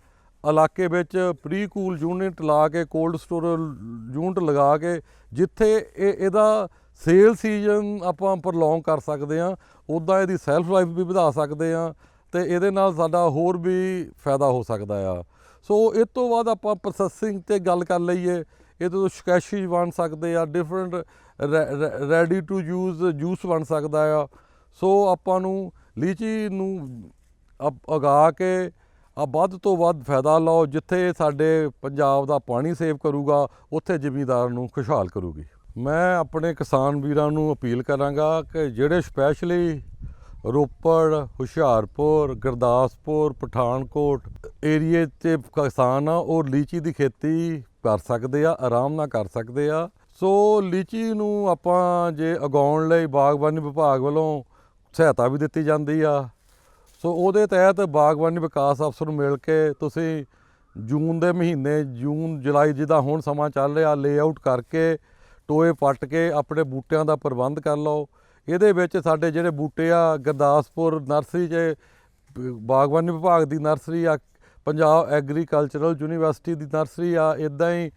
ਇਲਾਕੇ ਵਿੱਚ ਪ੍ਰੀ ਕੂਲ ਯੂਨਿਟ ਲਾ ਕੇ ਕੋਲਡ ਸਟੋਰ ਯੂਨਿਟ ਲਗਾ ਕੇ, ਜਿੱਥੇ ਇਹ, ਇਹਦਾ ਸੇਲ ਸੀਜ਼ਨ ਆਪਾਂ ਪ੍ਰੋਲੋਂਗ ਕਰ ਸਕਦੇ ਆ ਉਦਾਂ ਇਹਦੀ ਸੈਲਫ ਲਾਈਫ ਵੀ ਵਧਾ ਸਕਦੇ ਆ ਤੇ ਇਹਦੇ ਨਾਲ ਸਾਡਾ ਹੋਰ ਵੀ ਫਾਇਦਾ ਹੋ ਸਕਦਾ ਆ। ਸੋ ਇਸ ਤੋਂ ਬਾਅਦ ਆਪਾਂ ਪ੍ਰੋਸੈਸਿੰਗ ਤੇ ਗੱਲ ਕਰ ਲਈਏ ਇਹ ਤੋਂ ਸਕੈਸ਼ੀ ਬਣ ਸਕਦੇ ਆ different ready to use juice ਬਣ ਸਕਦਾ ਆ। ਸੋ ਆਪਾਂ ਨੂੰ ਲੀਚੀ ਨੂੰ ਅਪ- ਉਗਾ ਕੇ ਆ ਵੱਧ ਤੋਂ ਵੱਧ ਫਾਇਦਾ ਲਓ, ਜਿੱਥੇ ਸਾਡੇ ਪੰਜਾਬ ਦਾ ਪਾਣੀ ਸੇਵ ਕਰੂਗਾ, ਉੱਥੇ ਜ਼ਿਮੀਂਦਾਰ ਨੂੰ ਖੁਸ਼ਹਾਲ ਕਰੂਗੀ। ਮੈਂ ਆਪਣੇ ਕਿਸਾਨ ਵੀਰਾਂ ਨੂੰ ਅਪੀਲ ਕਰਾਂਗਾ ਕਿ ਜਿਹੜੇ ਸਪੈਸ਼ਲੀ ਰੋਪੜ, ਹੁਸ਼ਿਆਰਪੁਰ, ਗੁਰਦਾਸਪੁਰ, ਪਠਾਨਕੋਟ ਏਰੀਏ 'ਚ ਕਿਸਾਨ ਆ, ਉਹ ਲੀਚੀ ਦੀ ਖੇਤੀ ਕਰ ਸਕਦੇ ਆ, ਆਰਾਮ ਨਾਲ ਕਰ ਸਕਦੇ ਆ। ਸੋ ਲੀਚੀ ਨੂੰ ਆਪਾਂ ਜੇ ਉਗਾਉਣ ਲਈ ਬਾਗਬਾਨੀ ਵਿਭਾਗ ਵੱਲੋਂ ਸਹਾਇਤਾ ਵੀ ਦਿੱਤੀ ਜਾਂਦੀ ਆ। ਸੋ ਉਹਦੇ ਤਹਿਤ ਬਾਗਬਾਨੀ ਵਿਕਾਸ ਅਫਸਰ ਨੂੰ ਮਿਲ ਕੇ ਤੁਸੀਂ ਜੂਨ ਦੇ ਮਹੀਨੇ, ਜੂਨ, ਜੁਲਾਈ ਜਿਹਦਾ ਹੁਣ ਸਮਾਂ ਚੱਲ ਰਿਹਾ ਲੇਆਊਟ ਕਰਕੇ ਟੋਏ ਪੱਟ ਕੇ ਆਪਣੇ ਬੂਟਿਆਂ ਦਾ ਪ੍ਰਬੰਧ ਕਰ ਲਓ। ਇਹਦੇ ਵਿੱਚ ਸਾਡੇ ਜਿਹੜੇ ਬੂਟੇ ਆ, ਗੁਰਦਾਸਪੁਰ ਨਰਸਰੀ 'ਚ, ਬਾਗਬਾਨੀ ਵਿਭਾਗ ਦੀ ਨਰਸਰੀ ਆ, ਪੰਜਾਬ ਐਗਰੀਕਲਚਰਲ ਯੂਨੀਵਰਸਿਟੀ ਦੀ ਨਰਸਰੀ ਆ ਇਦਾਂ ਹੀ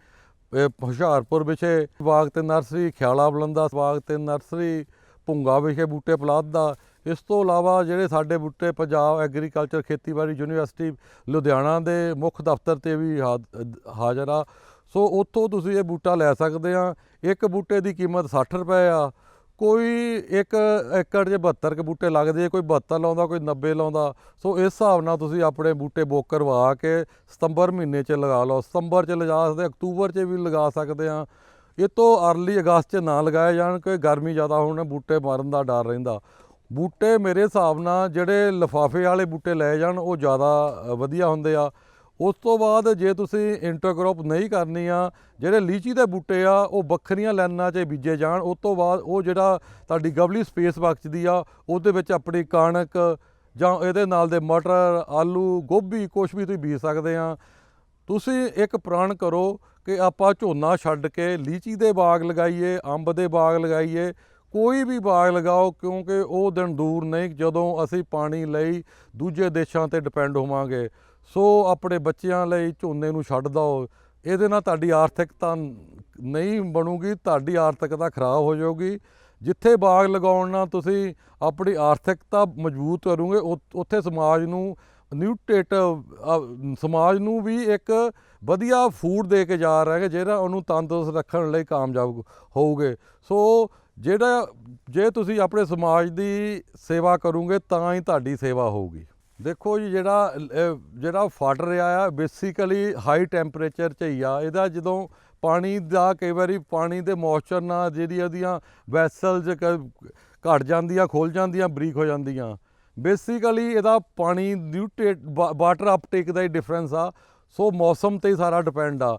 ਇਹ ਹੁਸ਼ਿਆਰਪੁਰ ਵਿਖੇ ਬਾਗ ਤੇ ਨਰਸਰੀ, ਖਿਆਲਾ ਬਲੰਦਾ ਬਾਗ ਤੇ ਨਰਸਰੀ, ਭੁੰਗਾ ਵਿਖੇ ਬੂਟੇ ਪਲਾਦ ਦਾ ਇਸ ਤੋਂ ਇਲਾਵਾ ਜਿਹੜੇ ਸਾਡੇ ਬੂਟੇ ਪੰਜਾਬ ਐਗਰੀਕਲਚਰ ਖੇਤੀਬਾੜੀ ਯੂਨੀਵਰਸਿਟੀ ਲੁਧਿਆਣਾ ਦੇ ਮੁੱਖ ਦਫ਼ਤਰ ਤੇ ਵੀ ਹਾ- ਹਾਜ਼ਰ ਆ। ਸੋ ਉੱਥੋਂ ਤੁਸੀਂ ਇਹ ਬੂਟਾ ਲੈ ਸਕਦੇ ਆ। ਇੱਕ ਬੂਟੇ ਦੀ ਕੀਮਤ 60 ਰੁਪਏ ਆ। ਕੋਈ ਇੱਕ ਏਕੜ 'ਚ 72 ਕੇ ਬੂਟੇ ਲੱਗਦੇ ਆ, ਕੋਈ 72 ਲਾਉਂਦਾ ਕੋਈ 90 ਲਾਉਂਦਾ। ਸੋ ਇਸ ਹਿਸਾਬ ਨਾਲ ਤੁਸੀਂ ਆਪਣੇ ਬੂਟੇ ਬੁੱਕ ਕਰਵਾ ਕੇ ਸਤੰਬਰ ਮਹੀਨੇ 'ਚ ਲਗਾ ਲਓ। ਸਤੰਬਰ 'ਚ ਲਗਾ ਸਕਦੇ ਅਕਤੂਬਰ 'ਚ ਵੀ ਲਗਾ ਸਕਦੇ ਆ। ਇਹ ਤੋਂ ਅਰਲੀ ਅਗਸਤ 'ਚ ਨਾ ਲਗਾਏ ਜਾਣ ਕਿ ਗਰਮੀ ਜ਼ਿਆਦਾ ਹੋਣ ਬੂਟੇ ਮਰਨ ਦਾ ਡਰ ਰਹਿੰਦਾ। ਬੂਟੇ ਮੇਰੇ ਹਿਸਾਬ ਨਾਲ ਜਿਹੜੇ ਲਿਫਾਫੇ ਵਾਲੇ ਬੂਟੇ ਲਏ ਜਾਣ, ਉਹ ਜ਼ਿਆਦਾ ਵਧੀਆ ਹੁੰਦੇ ਆ। ਉਸ ਤੋਂ ਬਾਅਦ ਜੇ ਤੁਸੀਂ ਇੰਟਰਕ੍ਰੋਪ ਨਹੀਂ ਕਰਨੀ ਆ, ਜਿਹੜੇ ਲੀਚੀ ਦੇ ਬੂਟੇ ਆ, ਉਹ ਵੱਖਰੀਆਂ ਲਾਈਨਾਂ 'ਚ ਬੀਜੇ ਜਾਣ। ਉਸ ਤੋਂ ਬਾਅਦ ਉਹ ਜਿਹੜਾ ਤੁਹਾਡੀ ਗਵਲੀ ਸਪੇਸ ਬਖਸ਼ਦੀ ਆ, ਉਹਦੇ ਵਿੱਚ ਆਪਣੀ ਕਣਕ ਜਾਂ ਇਹਦੇ ਨਾਲ ਦੇ ਮਟਰ, ਆਲੂ, ਗੋਭੀ, ਕੁਛ ਵੀ ਤੁਸੀਂ ਬੀਜ ਸਕਦੇ ਆ। ਤੁਸੀਂ ਇੱਕ ਪ੍ਰਣ ਕਰੋ ਕਿ ਆਪਾਂ ਝੋਨਾ ਛੱਡ ਕੇ ਲੀਚੀ ਦੇ ਬਾਗ ਲਗਾਈਏ, ਅੰਬ ਦੇ ਬਾਗ ਲਗਾਈਏ। ਕੋਈ ਵੀ ਬਾਗ ਲਗਾਓ, ਕਿਉਂਕਿ ਉਹ ਦਿਨ ਦੂਰ ਨਹੀਂ, ਜਦੋਂ ਅਸੀਂ ਪਾਣੀ ਲਈ ਦੂਜੇ ਦੇਸ਼ਾਂ ਤੇ ਡਿਪੈਂਡ ਹੋਵਾਂਗੇ। ਸੋ ਆਪਣੇ ਬੱਚਿਆਂ ਲਈ ਝੋਨੇ ਨੂੰ ਛੱਡ ਦਿਓ। ਇਹਦੇ ਨਾਲ ਤੁਹਾਡੀ ਆਰਥਿਕਤਾ ਨਹੀਂ ਬਣੂਗੀ, ਤੁਹਾਡੀ ਆਰਥਿਕਤਾ ਖਰਾਬ ਹੋ ਜਾਊਗੀ। ਜਿੱਥੇ ਬਾਗ ਲਗਾਉਣ ਨਾਲ ਤੁਸੀਂ ਆਪਣੀ ਆਰਥਿਕਤਾ ਮਜ਼ਬੂਤ ਕਰੋਗੇ ਉੱਥੇ ਸਮਾਜ ਨੂੰ ਨਿਊਟ੍ਰੇਟ ਸਮਾਜ ਨੂੰ ਵੀ ਇੱਕ ਵਧੀਆ ਫੂਡ ਦੇ ਕੇ ਜਾ ਰਹੇ ਜਿਹੜਾ ਉਹਨੂੰ ਤੰਦਰੁਸਤ ਰੱਖਣ ਲਈ ਕਾਮਯਾਬ ਹੋਊਗੇ। ਸੋ ਜਿਹੜਾ ਜੇ ਤੁਸੀਂ ਆਪਣੇ ਸਮਾਜ ਦੀ ਸੇਵਾ ਕਰੋਗੇ, ਤਾਂ ਹੀ ਤੁਹਾਡੀ ਸੇਵਾ ਹੋਊਗੀ। ਦੇਖੋ ਜੀ, ਜਿਹੜਾ ਜਿਹੜਾ ਫਟ ਰਿਹਾ ਆ ਬੇਸਿਕਲੀ ਹਾਈ ਟੈਂਪਰੇਚਰ 'ਚ ਹੀ ਆ। ਇਹਦਾ ਜਦੋਂ ਪਾਣੀ ਦਾ ਕਈ ਵਾਰੀ ਪਾਣੀ ਦੇ ਮੋਇਸਚਰ ਨਾਲ ਜਿਹੜੀ ਉਹਦੀਆਂ ਵੈਸਲਸ ਘਟ ਜਾਂਦੀਆਂ ਖੁੱਲ ਜਾਂਦੀਆਂ, ਬਰੀਕ ਹੋ ਜਾਂਦੀਆਂ। ਬੇਸਿਕਲੀ ਇਹਦਾ ਪਾਣੀ ਨਿਊਟ੍ਰੀਟ ਵਾਟਰ ਅਪਟੇਕ ਦਾ ਹੀ ਡਿਫਰੈਂਸ ਆ। ਸੋ ਮੌਸਮ ਤੇ ਹੀ ਸਾਰਾ ਡਿਪੈਂਡ ਆ।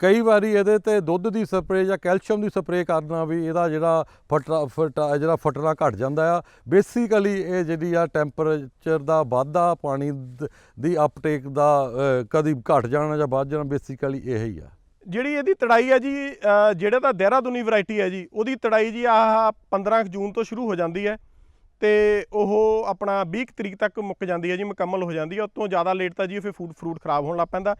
ਕਈ ਵਾਰੀ ਇਹਦੇ ਤੇ ਦੁੱਧ ਦੀ ਸਪਰੇਅ ਜਾਂ ਕੈਲਸ਼ੀਅਮ ਦੀ ਸਪਰੇਅ ਕਰਨਾ ਵੀ ਇਹਦਾ ਜਿਹੜਾ ਫਟਰਾ, ਫਟਾ, ਜਿਹੜਾ ਫਟਣਾ ਘਟ ਜਾਂਦਾ ਆ। ਬੇਸਿਕਲੀ ਇਹ ਜਿਹੜੀ ਆ ਟੈਂਪਰੇਚਰ ਦਾ ਵਾਧਾ, ਪਾਣੀ ਦੀ ਅਪਟੇਕ ਦਾ ਕਦੀ ਘਟ ਜਾਣਾ ਜਾਂ ਵੱਧ ਜਾਣਾ ਬੇਸਿਕਲੀ ਇਹ ਹੀ ਆ। ਜਿਹੜੀ ਇਹਦੀ ਤੜਾਈ ਹੈ ਜੀ ਜਿਹੜਾ ਤਾਂ ਦੇਹਰਾਦੂਨੀ ਵੈਰਾਈਟੀ ਹੈ ਜੀ, ਉਹਦੀ ਤੜਾਈ ਜੀ ਆਹ 15 ਕੁ ਜੂਨ ਤੋਂ ਸ਼ੁਰੂ ਹੋ ਜਾਂਦੀ ਹੈ ਤੇ ਉਹ ਆਪਣਾ 20 ਕੁ ਤਰੀਕ ਤੱਕ ਮੁੱਕ ਜਾਂਦੀ ਹੈ ਜੀ, ਮੁਕੰਮਲ ਹੋ ਜਾਂਦੀ ਹੈ। ਉਸ ਤੋਂ ਜ਼ਿਆਦਾ ਲੇਟ ਤਾਂ ਜੀ ਫਿਰ ਫੂਡ ਫਰੂਟ ਖਰਾਬ ਹੋਣ ਲੱਗ ਪੈਂਦਾ।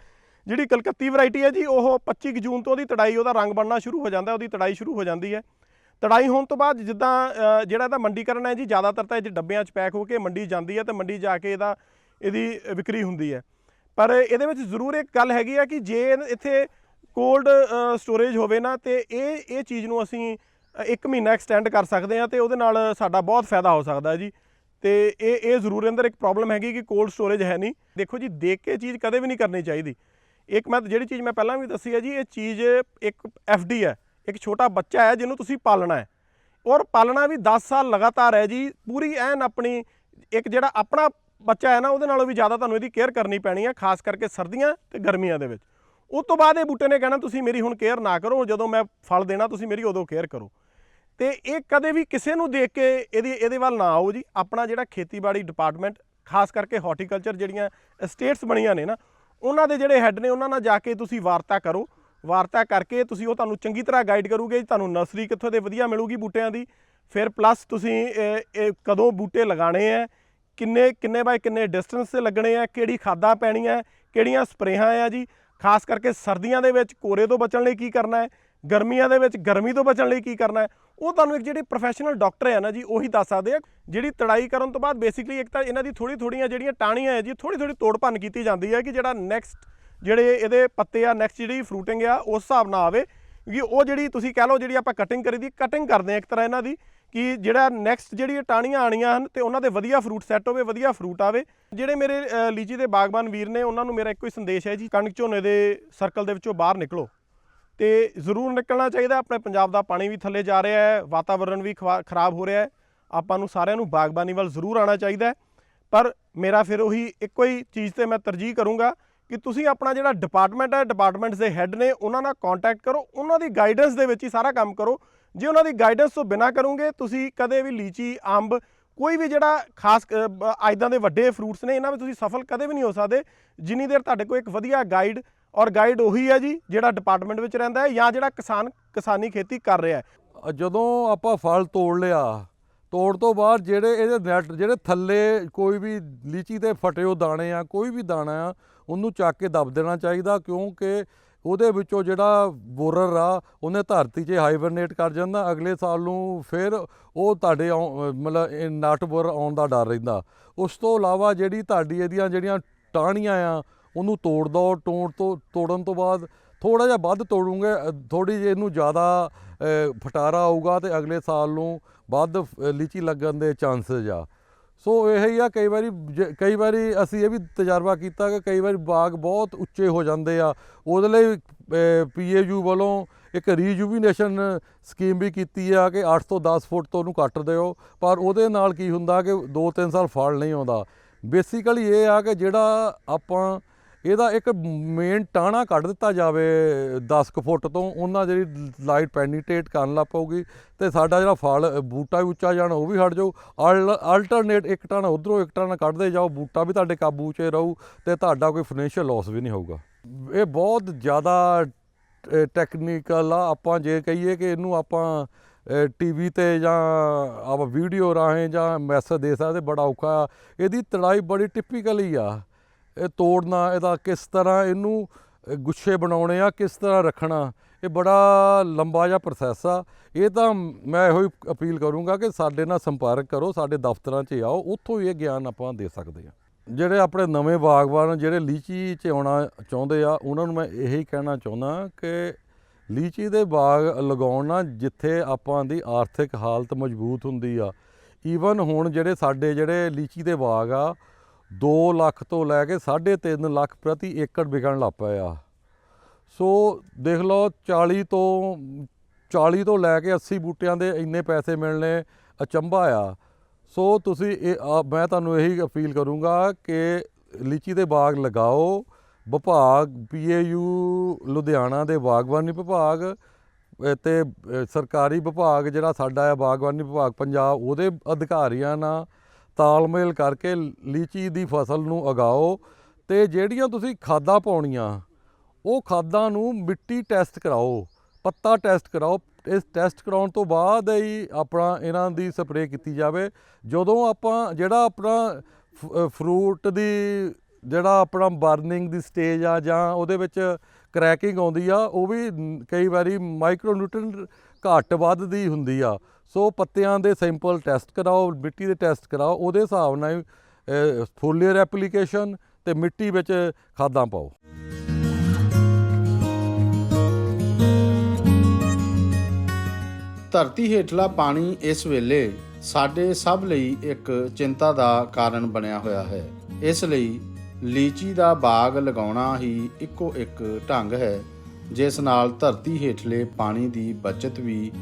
ਜਿਹੜੀ ਕਲਕੱਤੀ ਵੈਰਾਈਟੀ ਹੈ ਜੀ, ਉਹ 25 ਕੁ ਜੂਨ ਤੋਂ ਉਹਦੀ ਤੜਾਈ, ਉਹਦਾ ਰੰਗ ਬਣਨਾ ਸ਼ੁਰੂ ਹੋ ਜਾਂਦਾ, ਉਹਦੀ ਤੜਾਈ ਸ਼ੁਰੂ ਹੋ ਜਾਂਦੀ ਹੈ। ਤੜਾਈ ਹੋਣ ਤੋਂ ਬਾਅਦ ਜਿੱਦਾਂ ਜਿਹੜਾ ਇਹਦਾ ਮੰਡੀਕਰਨ ਹੈ ਜੀ, ਜ਼ਿਆਦਾਤਰ ਤਾਂ ਇਹ 'ਚ ਡੱਬਿਆਂ 'ਚ ਪੈਕ ਹੋ ਕੇ ਮੰਡੀ ਜਾਂਦੀ ਹੈ ਤੇ ਮੰਡੀ ਜਾ ਕੇ ਇਹਦਾ, ਇਹਦੀ ਵਿਕਰੀ ਹੁੰਦੀ ਹੈ। ਪਰ ਇਹਦੇ ਵਿੱਚ ਜ਼ਰੂਰ ਇੱਕ ਗੱਲ ਹੈਗੀ ਆ ਕਿ ਜੇ ਇੱਥੇ ਕੋਲਡ ਸਟੋਰੇਜ ਹੋਵੇ ਨਾ, ਤੇ ਇਹ ਇਹ ਚੀਜ਼ ਨੂੰ ਅਸੀਂ ਇੱਕ ਮਹੀਨਾ ਐਕਸਟੈਂਡ ਕਰ ਸਕਦੇ ਹਾਂ ਤੇ ਉਹਦੇ ਨਾਲ ਸਾਡਾ ਬਹੁਤ ਫਾਇਦਾ ਹੋ ਸਕਦਾ ਜੀ। ਤੇ ਇਹ ਇਹ ਜ਼ਰੂਰ ਅੰਦਰ ਇੱਕ ਪ੍ਰੋਬਲਮ ਹੈਗੀ ਕਿ ਕੋਲਡ ਸਟੋਰੇਜ ਹੈ ਨਹੀਂ। ਦੇਖੋ ਜੀ, ਦੇਖ ਕੇ ਚੀਜ਼ ਕਦੇ ਵੀ ਨਹੀਂ ਕਰਨੀ ਚਾਹੀਦੀ। ਇੱਕ ਮੈਂ ਜਿਹੜੀ ਚੀਜ਼ ਮੈਂ ਪਹਿਲਾਂ ਵੀ ਦੱਸੀ ਹੈ ਜੀ, ਇਹ ਚੀਜ਼ ਇੱਕ ਡੀ ਹੈ, ਇੱਕ ਛੋਟਾ ਬੱਚਾ ਹੈ ਜਿਹਨੂੰ ਤੁਸੀਂ ਪਾਲਣਾ ਹੈ। ਔਰ ਪਾਲਣਾ ਵੀ 10 ਸਾਲ ਲਗਾਤਾਰ ਹੈ ਜੀ, ਪੂਰੀ ਐਨ ਆਪਣੀ ਇੱਕ ਜਿਹੜਾ ਆਪਣਾ ਬੱਚਾ ਹੈ ਨਾ, ਉਹਦੇ ਨਾਲੋਂ ਵੀ ਜ਼ਿਆਦਾ ਤੁਹਾਨੂੰ ਇਹਦੀ ਕੇਅਰ ਕਰਨੀ ਪੈਣੀ ਹੈ, ਖਾਸ ਕਰਕੇ ਸਰਦੀਆਂ ਤੇ ਗਰਮੀਆਂ ਦੇ ਵਿੱਚ। ਉਸ ਤੋਂ ਬਾਅਦ ਇਹ ਬੂਟੇ ਨੇ ਕਹਿਣਾ, ਤੁਸੀਂ ਮੇਰੀ ਹੁਣ ਕੇਅਰ ਨਾ ਕਰੋ, ਜਦੋਂ ਮੈਂ ਫਲ ਦੇਣਾ, ਤੁਸੀਂ ਮੇਰੀ ਉਦੋਂ ਕੇਅਰ ਕਰੋ। ਤੇ ਇਹ ਕਦੇ ਵੀ ਕਿਸੇ ਨੂੰ ਦੇਖ ਕੇ ਇਹਦੀ, ਇਹਦੇ ਵੱਲ ਨਾ ਆਓ ਜੀ। ਆਪਣਾ ਜਿਹੜਾ ਖੇਤੀਬਾੜੀ ਡਿਪਾਰਟਮੈਂਟ ਖਾਸ ਕਰਕੇ ਹਾਰਟੀਕਲਚਰ ਜਿਹੜੀਆਂ ਸਟੇਟਸ ਬਣੀਆਂ ਨੇ ਨਾ ਉਹਨਾਂ ਦੇ ਜਿਹੜੇ ਹੈੱਡ ਨੇ, ਉਹਨਾਂ ਨਾਲ ਜਾ ਕੇ ਤੁਸੀਂ ਵਾਰਤਾ ਕਰੋ। ਵਾਰਤਾ ਕਰਕੇ ਤੁਸੀਂ ਉਹ ਤੁਹਾਨੂੰ ਚੰਗੀ ਤਰ੍ਹਾਂ ਗਾਈਡ ਕਰੂਗੇ ਜੀ ਤੁਹਾਨੂੰ ਨਰਸਰੀ ਕਿੱਥੋਂ ਦੇ ਵਧੀਆ ਮਿਲੂਗੀ ਬੂਟਿਆਂ ਦੀ। ਫਿਰ ਪਲੱਸ ਤੁਸੀਂ ਕਦੋਂ ਬੂਟੇ ਲਗਾਣੇ ਆ, ਕਿੰਨੇ ਕਿੰਨੇ ਬਾਏ ਕਿੰਨੇ ਡਿਸਟੈਂਸ ਤੇ ਲੱਗਣੇ ਆ, ਕਿਹੜੀ ਖਾਦਾਂ ਪੈਣੀਆਂ, ਕਿਹੜੀਆਂ ਸਪਰੇਹਾਂ ਆ ਜੀ। ਖਾਸ ਕਰਕੇ ਸਰਦੀਆਂ ਦੇ ਵਿੱਚ ਕੋਰੇ ਤੋਂ ਬਚਣ ਲਈ ਕੀ ਕਰਨਾ ਹੈ? ਗਰਮੀਆਂ ਦੇ ਵਿੱਚ ਗਰਮੀ ਤੋਂ ਬਚਣ ਲਈ ਕੀ ਕਰਨਾ ਹੈ? ਉਹ ਤੁਹਾਨੂੰ ਇੱਕ ਜਿਹੜੇ ਪ੍ਰੋਫੈਸ਼ਨਲ ਡਾਕਟਰ ਹੈ ਨਾ ਜੀ, ਉਹੀ ਦੱਸ ਸਕਦੇ ਆ। ਜਿਹੜੀ ਤੜਾਈ ਕਰਨ ਤੋਂ ਬਾਅਦ ਬੇਸਿਕਲੀ ਇੱਕ ਤਾਂ ਇਹਨਾਂ ਦੀ ਥੋੜੀ ਥੋੜੀਆਂ ਜਿਹੜੀਆਂ ਟਾਹਣੀਆਂ ਹੈ ਜੀ ਥੋੜੀ ਥੋੜੀ ਤੋੜ ਭੰਨ ਕੀਤੀ ਜਾਂਦੀ ਹੈ ਕਿ ਜਿਹੜਾ ਨੈਕਸਟ ਜਿਹੜੇ ਇਹਦੇ ਪੱਤੇ ਆ ਨੈਕਸਟ ਜਿਹੜੀ ਫਰੂਟਿੰਗ ਆ, ਉਸ ਹਿਸਾਬ ਨਾਲ ਆਵੇ। ਕਿਉਂਕਿ ਉਹ ਜਿਹੜੀ ਤੁਸੀਂ ਕਹਿ ਲਓ, ਜਿਹੜੀ ਆਪਾਂ ਕਟਿੰਗ ਕਰੀ ਦੀ ਕਟਿੰਗ ਕਰਦੇ ਆ ਇੱਕ ਤਰ੍ਹਾਂ ਇਹਨਾਂ ਦੀ ਕਿ ਜਿਹੜਾ ਨੈਕਸਟ ਜਿਹੜੀ ਇਹ ਟਾਹਣੀਆਂ ਆਣੀਆਂ ਹਨ ਤੇ ਉਹਨਾਂ ਦੇ ਵਧੀਆ ਫਰੂਟ ਸੈੱਟ ਹੋਵੇ, ਵਧੀਆ ਫਰੂਟ ਆਵੇ। ਜਿਹੜੇ ਮੇਰੇ ਲੀਚੀ ਦੇ ਬਾਗਬਾਨ ਵੀਰ ਨੇ, ਉਹਨਾਂ ਨੂੰ ਮੇਰਾ ਇੱਕੋ ਹੀ ਸੰਦੇਸ਼ ਹੈ ਜੀ, ਕਣਕ ਝੋਨੇ ਦੇ ਸਰਕਲ ਦੇ ਵਿੱਚੋਂ ਬਾਹਰ ਨਿਕਲੋ। ਤੇ ਜ਼ਰੂਰ ਨਿਕਲਣਾ ਚਾਹੀਦਾ। ਆਪਣੇ ਪੰਜਾਬ ਦਾ ਪਾਣੀ ਵੀ ਥੱਲੇ ਜਾ ਰਿਹਾ ਹੈ ਵਾਤਾਵਰਣ ਵੀ ਖਵਾ- ਖਰਾਬ ਹੋ ਰਿਹਾ ਹੈ। ਆਪਾਂ ਨੂੰ ਸਾਰਿਆਂ ਨੂੰ ਬਾਗਬਾਨੀ ਵੱਲ ਜ਼ਰੂਰ ਆਉਣਾ ਚਾਹੀਦਾ ਪਰ ਮੇਰਾ ਫਿਰ ਉਹੀ ਇੱਕੋ ਹੀ ਚੀਜ਼ ਤੇ ਮੈਂ ਤਰਜੀਹ ਕਰੂੰਗਾ ਕਿ ਤੁਸੀਂ ਆਪਣਾ ਜਿਹੜਾ ਡਿਪਾਰਟਮੈਂਟ ਹੈ, ਡਿਪਾਰਟਮੈਂਟਸ ਦੇ ਹੈੱਡ ਨੇ, ਉਹਨਾਂ ਨਾਲ ਕੰਟੈਕਟ ਕਰੋ। ਉਹਨਾਂ ਦੀ ਗਾਈਡੈਂਸ ਦੇ ਵਿੱਚ ਹੀ ਸਾਰਾ ਕੰਮ ਕਰੋ। ਜੇ ਉਹਨਾਂ ਦੀ ਗਾਈਡੈਂਸ ਤੋਂ ਬਿਨਾ ਕਰੋਗੇ, ਤੁਸੀਂ ਕਦੇ ਵੀ ਲੀਚੀ, ਅੰਬ, ਕੋਈ ਵੀ ਜਿਹੜਾ ਖਾਸ ਐਦਾਂ ਦੇ ਵੱਡੇ ਫਰੂਟਸ ਨੇ, ਇਹਨਾਂ ਵਿੱਚ ਤੁਸੀਂ ਸਫਲ ਕਦੇ ਵੀ ਨਹੀਂ ਹੋ ਸਕਦੇ। ਜਿੰਨੀ ਦੇਰ ਤੁਹਾਡੇ ਕੋਲ ਇੱਕ ਵਧੀਆ ਗਾਈਡ ਔਰ ਗਾਈਡ ਉਹੀ ਹੈ ਜੀ ਜਿਹੜਾ ਡਿਪਾਰਟਮੈਂਟ ਵਿੱਚ ਰਹਿੰਦਾ ਹੈ ਜਾਂ ਜਿਹੜਾ ਕਿਸਾਨ, ਕਿਸਾਨੀ ਖੇਤੀ ਕਰ ਰਿਹਾ ਹੈ। ਜਦੋਂ ਆਪਾਂ ਫਲ ਤੋੜ ਲਿਆ, ਤੋੜ ਤੋਂ ਬਾਅਦ ਜਿਹੜੇ ਇਹਦੇ ਨੈਟ ਜਿਹੜੇ ਥੱਲੇ ਕੋਈ ਵੀ ਲੀਚੀ ਦੇ ਫਟੇ ਉਹ ਦਾਣੇ ਆ, ਕੋਈ ਵੀ ਦਾਣਾ ਆ, ਉਹਨੂੰ ਚੱਕ ਕੇ ਦਬ ਦੇਣਾ ਚਾਹੀਦਾ ਕਿਉਂਕਿ ਉਹਦੇ ਵਿੱਚੋਂ ਜਿਹੜਾ ਬੋਰਰ ਆ, ਉਹਨੇ ਧਰਤੀ 'ਚ ਹਾਈਬਰਨੇਟ ਕਰ ਜਾਂਦਾ। ਅਗਲੇ ਸਾਲ ਨੂੰ ਫਿਰ ਉਹ ਤੁਹਾਡੇ ਆਉ- ਮਤਲਬ ਇਹ ਨਟ ਬੋਰ ਆਉਣ ਦਾ ਡਰ ਰਹਿੰਦਾ। ਉਸ ਤੋਂ ਇਲਾਵਾ ਜਿਹੜੀ ਤੁਹਾਡੀ ਇਹਦੀਆਂ ਜਿਹੜੀਆਂ ਟਾਹਣੀਆਂ ਆ ਉਹਨੂੰ ਤੋੜ ਦੋ, ਤੋੜ ਤੋਂ, ਤੋੜਨ ਤੋਂ ਬਾਅਦ ਥੋੜਾ ਜਿਹਾ ਵੱਧ ਤੋੜੂਗੇ ਥੋੜੀ ਜਿਹੀ ਇਹਨੂੰ ਜ਼ਿਆਦਾ ਫਟਾਰਾ ਆਊਗਾ ਤੇ ਅਗਲੇ ਸਾਲ ਨੂੰ ਵੱਧ ਲੀਚੀ ਲੱਗਣ ਦੇ ਚਾਂਸਸ ਆ। ਸੋ ਇਹ ਹੀ ਆ, ਕਈ ਵਾਰੀ ਜ- ਕਈ ਵਾਰੀ ਅਸੀਂ ਇਹ ਵੀ ਤਜਰਬਾ ਕੀਤਾ ਕਿ ਕਈ ਵਾਰੀ ਬਾਗ ਬਹੁਤ ਉੱਚੇ ਹੋ ਜਾਂਦੇ ਆ। ਉਹਦੇ ਲਈ ਪੀਏਯੂ ਵੱਲੋਂ ਇੱਕ ਰੀਜੂਵੀਨੇਸ਼ਨ ਸਕੀਮ ਵੀ ਕੀਤੀ ਆ ਕਿ 8 ਤੋਂ 10 ਫੁੱਟ ਤੋਂ ਉਹਨੂੰ ਕੱਟ ਦਿਓ। ਪਰ ਉਹਦੇ ਨਾਲ ਕੀ ਹੁੰਦਾ ਕਿ 2-3 ਸਾਲ ਫਲ ਨਹੀਂ ਆਉਂਦਾ। ਬੇਸਿਕਲੀ ਇਹ ਆ ਕਿ ਜਿਹੜਾ ਆਪਾਂ ਇਹਦਾ ਇੱਕ ਮੇਨ ਟਾਣਾ ਕੱਢ ਦਿੱਤਾ ਜਾਵੇ 10 ਕੁ ਫੁੱਟ ਤੋਂ, ਉਹਨਾਂ ਜਿਹੜੀ ਲਾਈਟ ਪੈਨੀਟ੍ਰੇਟ ਕਰਨ ਲੱਗ ਪਊਗੀ ਤੇ ਸਾਡਾ ਜਿਹੜਾ ਫਲ, ਬੂਟਾ ਵੀ ਉੱਚਾ ਜਾਣਾ, ਉਹ ਵੀ ਹਟ ਜਾਊ। ਆਲਟਰਨੇਟ ਇੱਕ ਟਾਣਾ ਉਧਰੋਂ ਇੱਕ ਟਾਣਾ ਕੱਢਦੇ ਜਾਓ, ਬੂਟਾ ਵੀ ਤੁਹਾਡੇ ਕਾਬੂ 'ਚ ਰਹੂ ਤੇ ਤੁਹਾਡਾ ਕੋਈ ਫਾਈਨੈਂਸ਼ੀਅਲ ਲਾਸ ਵੀ ਨਹੀਂ ਹੋਊਗਾ। ਇਹ ਬਹੁਤ ਜ਼ਿਆਦਾ ਟੈਕਨੀਕਲ ਆ, ਆਪਾਂ ਜੇ ਕਹੀਏ ਕਿ ਇਹਨੂੰ ਆਪਾਂ ਟੀਵੀ ਤੇ ਜਾਂ ਆਪਾਂ ਵੀਡੀਓ ਰਾਹੀਂ ਜਾਂ ਮੈਸੇਜ ਦੇ ਸਕਦੇ, ਬੜਾ ਔਖਾ ਆ। ਇਹਦੀ ਤੜਾਈ ਬੜੀ ਟਿਪੀਕਲੀ ਆ। ਤੋੜਨਾ ਇਹਦਾ ਕਿਸ ਤਰ੍ਹਾਂ ਇਹਨੂੰ ਅ, ਗੁੱਛੇ ਬਣਾਉਣੇ ਆ ਕਿਸ ਤਰ੍ਹਾਂ ਰੱਖਣਾ ਇਹ ਬੜਾ ਲੰਬਾ ਜਿਹਾ ਪ੍ਰੋਸੈਸ ਆ। ਇਹ ਤਾਂ ਮੈਂ ਇਹੋ ਹੀ ਅਪੀਲ ਕਰੂੰਗਾ ਕਿ ਸਾਡੇ ਨਾਲ ਸੰਪਰਕ ਕਰੋ ਸਾਡੇ ਦਫ਼ਤਰਾਂ 'ਚ ਆਓ ਉੱਥੋਂ ਹੀ ਇਹ ਗਿਆਨ ਆਪਾਂ ਦੇ ਸਕਦੇ ਆ। ਜਿਹੜੇ ਆਪਣੇ ਨਵੇਂ ਬਾਗਬਾਨ ਜਿਹੜੇ ਲੀਚੀ 'ਚ ਆਉਣਾ ਚਾਹੁੰਦੇ ਆ ਉਹਨਾਂ ਨੂੰ ਮੈਂ ਇਹੀ ਕਹਿਣਾ ਚਾਹੁੰਦਾ ਕਿ ਲੀਚੀ ਦੇ ਬਾਗ ਲਗਾਉਣ ਨਾਲ ਜਿੱਥੇ ਆਪਾਂ ਦੀ ਆਰਥਿਕ ਹਾਲਤ ਮਜ਼ਬੂਤ ਹੁੰਦੀ ਆ ਈਵਨ ਹੁਣ ਜਿਹੜੇ ਸਾਡੇ ਜਿਹੜੇ ਲੀਚੀ ਦੇ ਬਾਗ ਆ 2 ਲੱਖ ਤੋਂ ਲੈ ਕੇ 3.5 ਲੱਖ ਪ੍ਰਤੀ ਏਕੜ ਵਿਕਣ ਲੱਗ ਪਿਆ ਸੋ ਦੇਖ ਲਓ 40 ਤੋਂ 40 ਤੋਂ ਲੈ ਕੇ 80 ਬੂਟਿਆਂ ਦੇ ਇੰਨੇ ਪੈਸੇ ਮਿਲਣੇ ਅਚੰਭਾ ਆ। ਸੋ ਤੁਸੀਂ ਇਹ ਮੈਂ ਤੁਹਾਨੂੰ ਇਹੀ ਅਪੀਲ ਕਰੂੰਗਾ ਕਿ ਲੀਚੀ ਦੇ ਬਾਗ ਲਗਾਓ। ਵਿਭਾਗ ਪੀਏਯੂ ਲੁਧਿਆਣਾ ਦੇ ਬਾਗਬਾਨੀ ਵਿਭਾਗ ਅ, ਤੇ ਸਰਕਾਰੀ ਵਿਭਾਗ ਜਿਹੜਾ ਸਾਡਾ ਹੈ ਬਾਗਬਾਨੀ ਵਿਭਾਗ ਪੰਜਾਬ ਉਹਦੇ ਅਧਿਕਾਰੀਆਂ ਨਾਲ ਤਾਲਮੇਲ ਕਰਕੇ ਲੀਚੀ ਦੀ ਫਸਲ ਨੂੰ ਉਗਾਓ ਤੇ ਜਿਹੜੀਆਂ ਤੁਸੀਂ ਖਾਦਾਂ ਪਾਉਣੀਆਂ, ਉਹ ਖਾਦਾਂ ਨੂੰ ਮਿੱਟੀ ਟੈਸਟ ਕਰਾਓ, ਪੱਤਾ ਟੈਸਟ ਕਰਾਓ। ਇਸ ਟੈਸਟ ਕਰਾਉਣ ਤੋਂ ਬਾਅਦ ਹੀ ਆਪਣਾ ਇਹਨਾਂ ਦੀ ਸਪਰੇਅ ਕੀਤੀ ਜਾਵੇ। ਜਦੋਂ ਆਪਾਂ ਜਿਹੜਾ ਆਪਣਾ ਫਰੂਟ ਦੀ ਜਿਹੜਾ ਆਪਣਾ ਬਰਨਿੰਗ ਦੀ ਸਟੇਜ ਆ ਜਾਂ ਉਹਦੇ ਵਿੱਚ ਕ੍ਰੈਕਿੰਗ ਆਉਂਦੀ ਆ, ਉਹ ਵੀ ਕਈ ਵਾਰੀ ਮਾਈਕਰੋ ਨਿਊਟ੍ਰੀਐਂਟ ਘੱਟ ਵੱਧ ਦੀ ਹੁੰਦੀ ਆ। ਸੋ ਪੱਤਿਆਂ ਦੇ ਸੈਂਪਲ ਟੈਸਟ ਕਰਾਓ, ਮਿੱਟੀ ਦੇ ਟੈਸਟ ਕਰਾਓ, ਉਹਦੇ ਹਿਸਾਬ ਨਾਲ ਫੋਲੀਅਰ ਐਪਲੀਕੇਸ਼ਨ ਤੇ ਮਿੱਟੀ ਵਿੱਚ ਖਾਦਾਂ ਪਾਓ। ਧਰਤੀ ਹੇਠਲਾ ਪਾਣੀ ਇਸ ਵੇਲੇ ਸਾਡੇ ਸਭ ਲਈ ਇੱਕ ਚਿੰਤਾ ਦਾ ਕਾਰਨ ਬਣਿਆ ਹੋਇਆ ਹੈ। ਇਸ ਲਈ ਲੀਚੀ ਦਾ ਬਾਗ ਲਗਾਉਣਾ ਹੀ ਇੱਕੋ ਇੱਕ ਢੰਗ ਹੈ। ਜਿਸ ਨਾਲ ਧਰਤੀ ਹੇਠਲੇ ਪਾਣੀ ਦੀ ਬਚਤ ਵੀ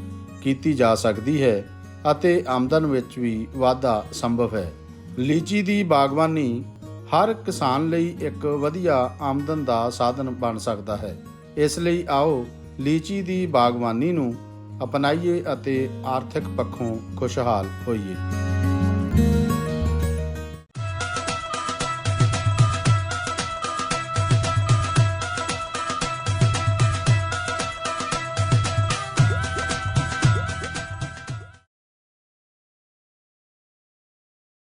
ਕੀਤੀ ਜਾ ਸਕਦੀ ਹੈ ਅਤੇ ਆਮਦਨ ਵਿੱਚ ਵੀ ਵਾਧਾ ਸੰਭਵ ਹੈ। ਲੀਚੀ ਦੀ ਬਾਗਬਾਨੀ ਹਰ ਕਿਸਾਨ ਲਈ ਇੱਕ ਵਧੀਆ ਆਮਦਨ ਦਾ ਸਾਧਨ ਬਣ ਸਕਦਾ ਹੈ। ਇਸ ਲਈ ਆਓ ਲੀਚੀ ਦੀ ਬਾਗਬਾਨੀ ਨੂੰ ਅਪਣਾਈਏ ਅਤੇ ਆਰਥਿਕ ਪੱਖੋਂ ਖੁਸ਼ਹਾਲ ਹੋਈਏ।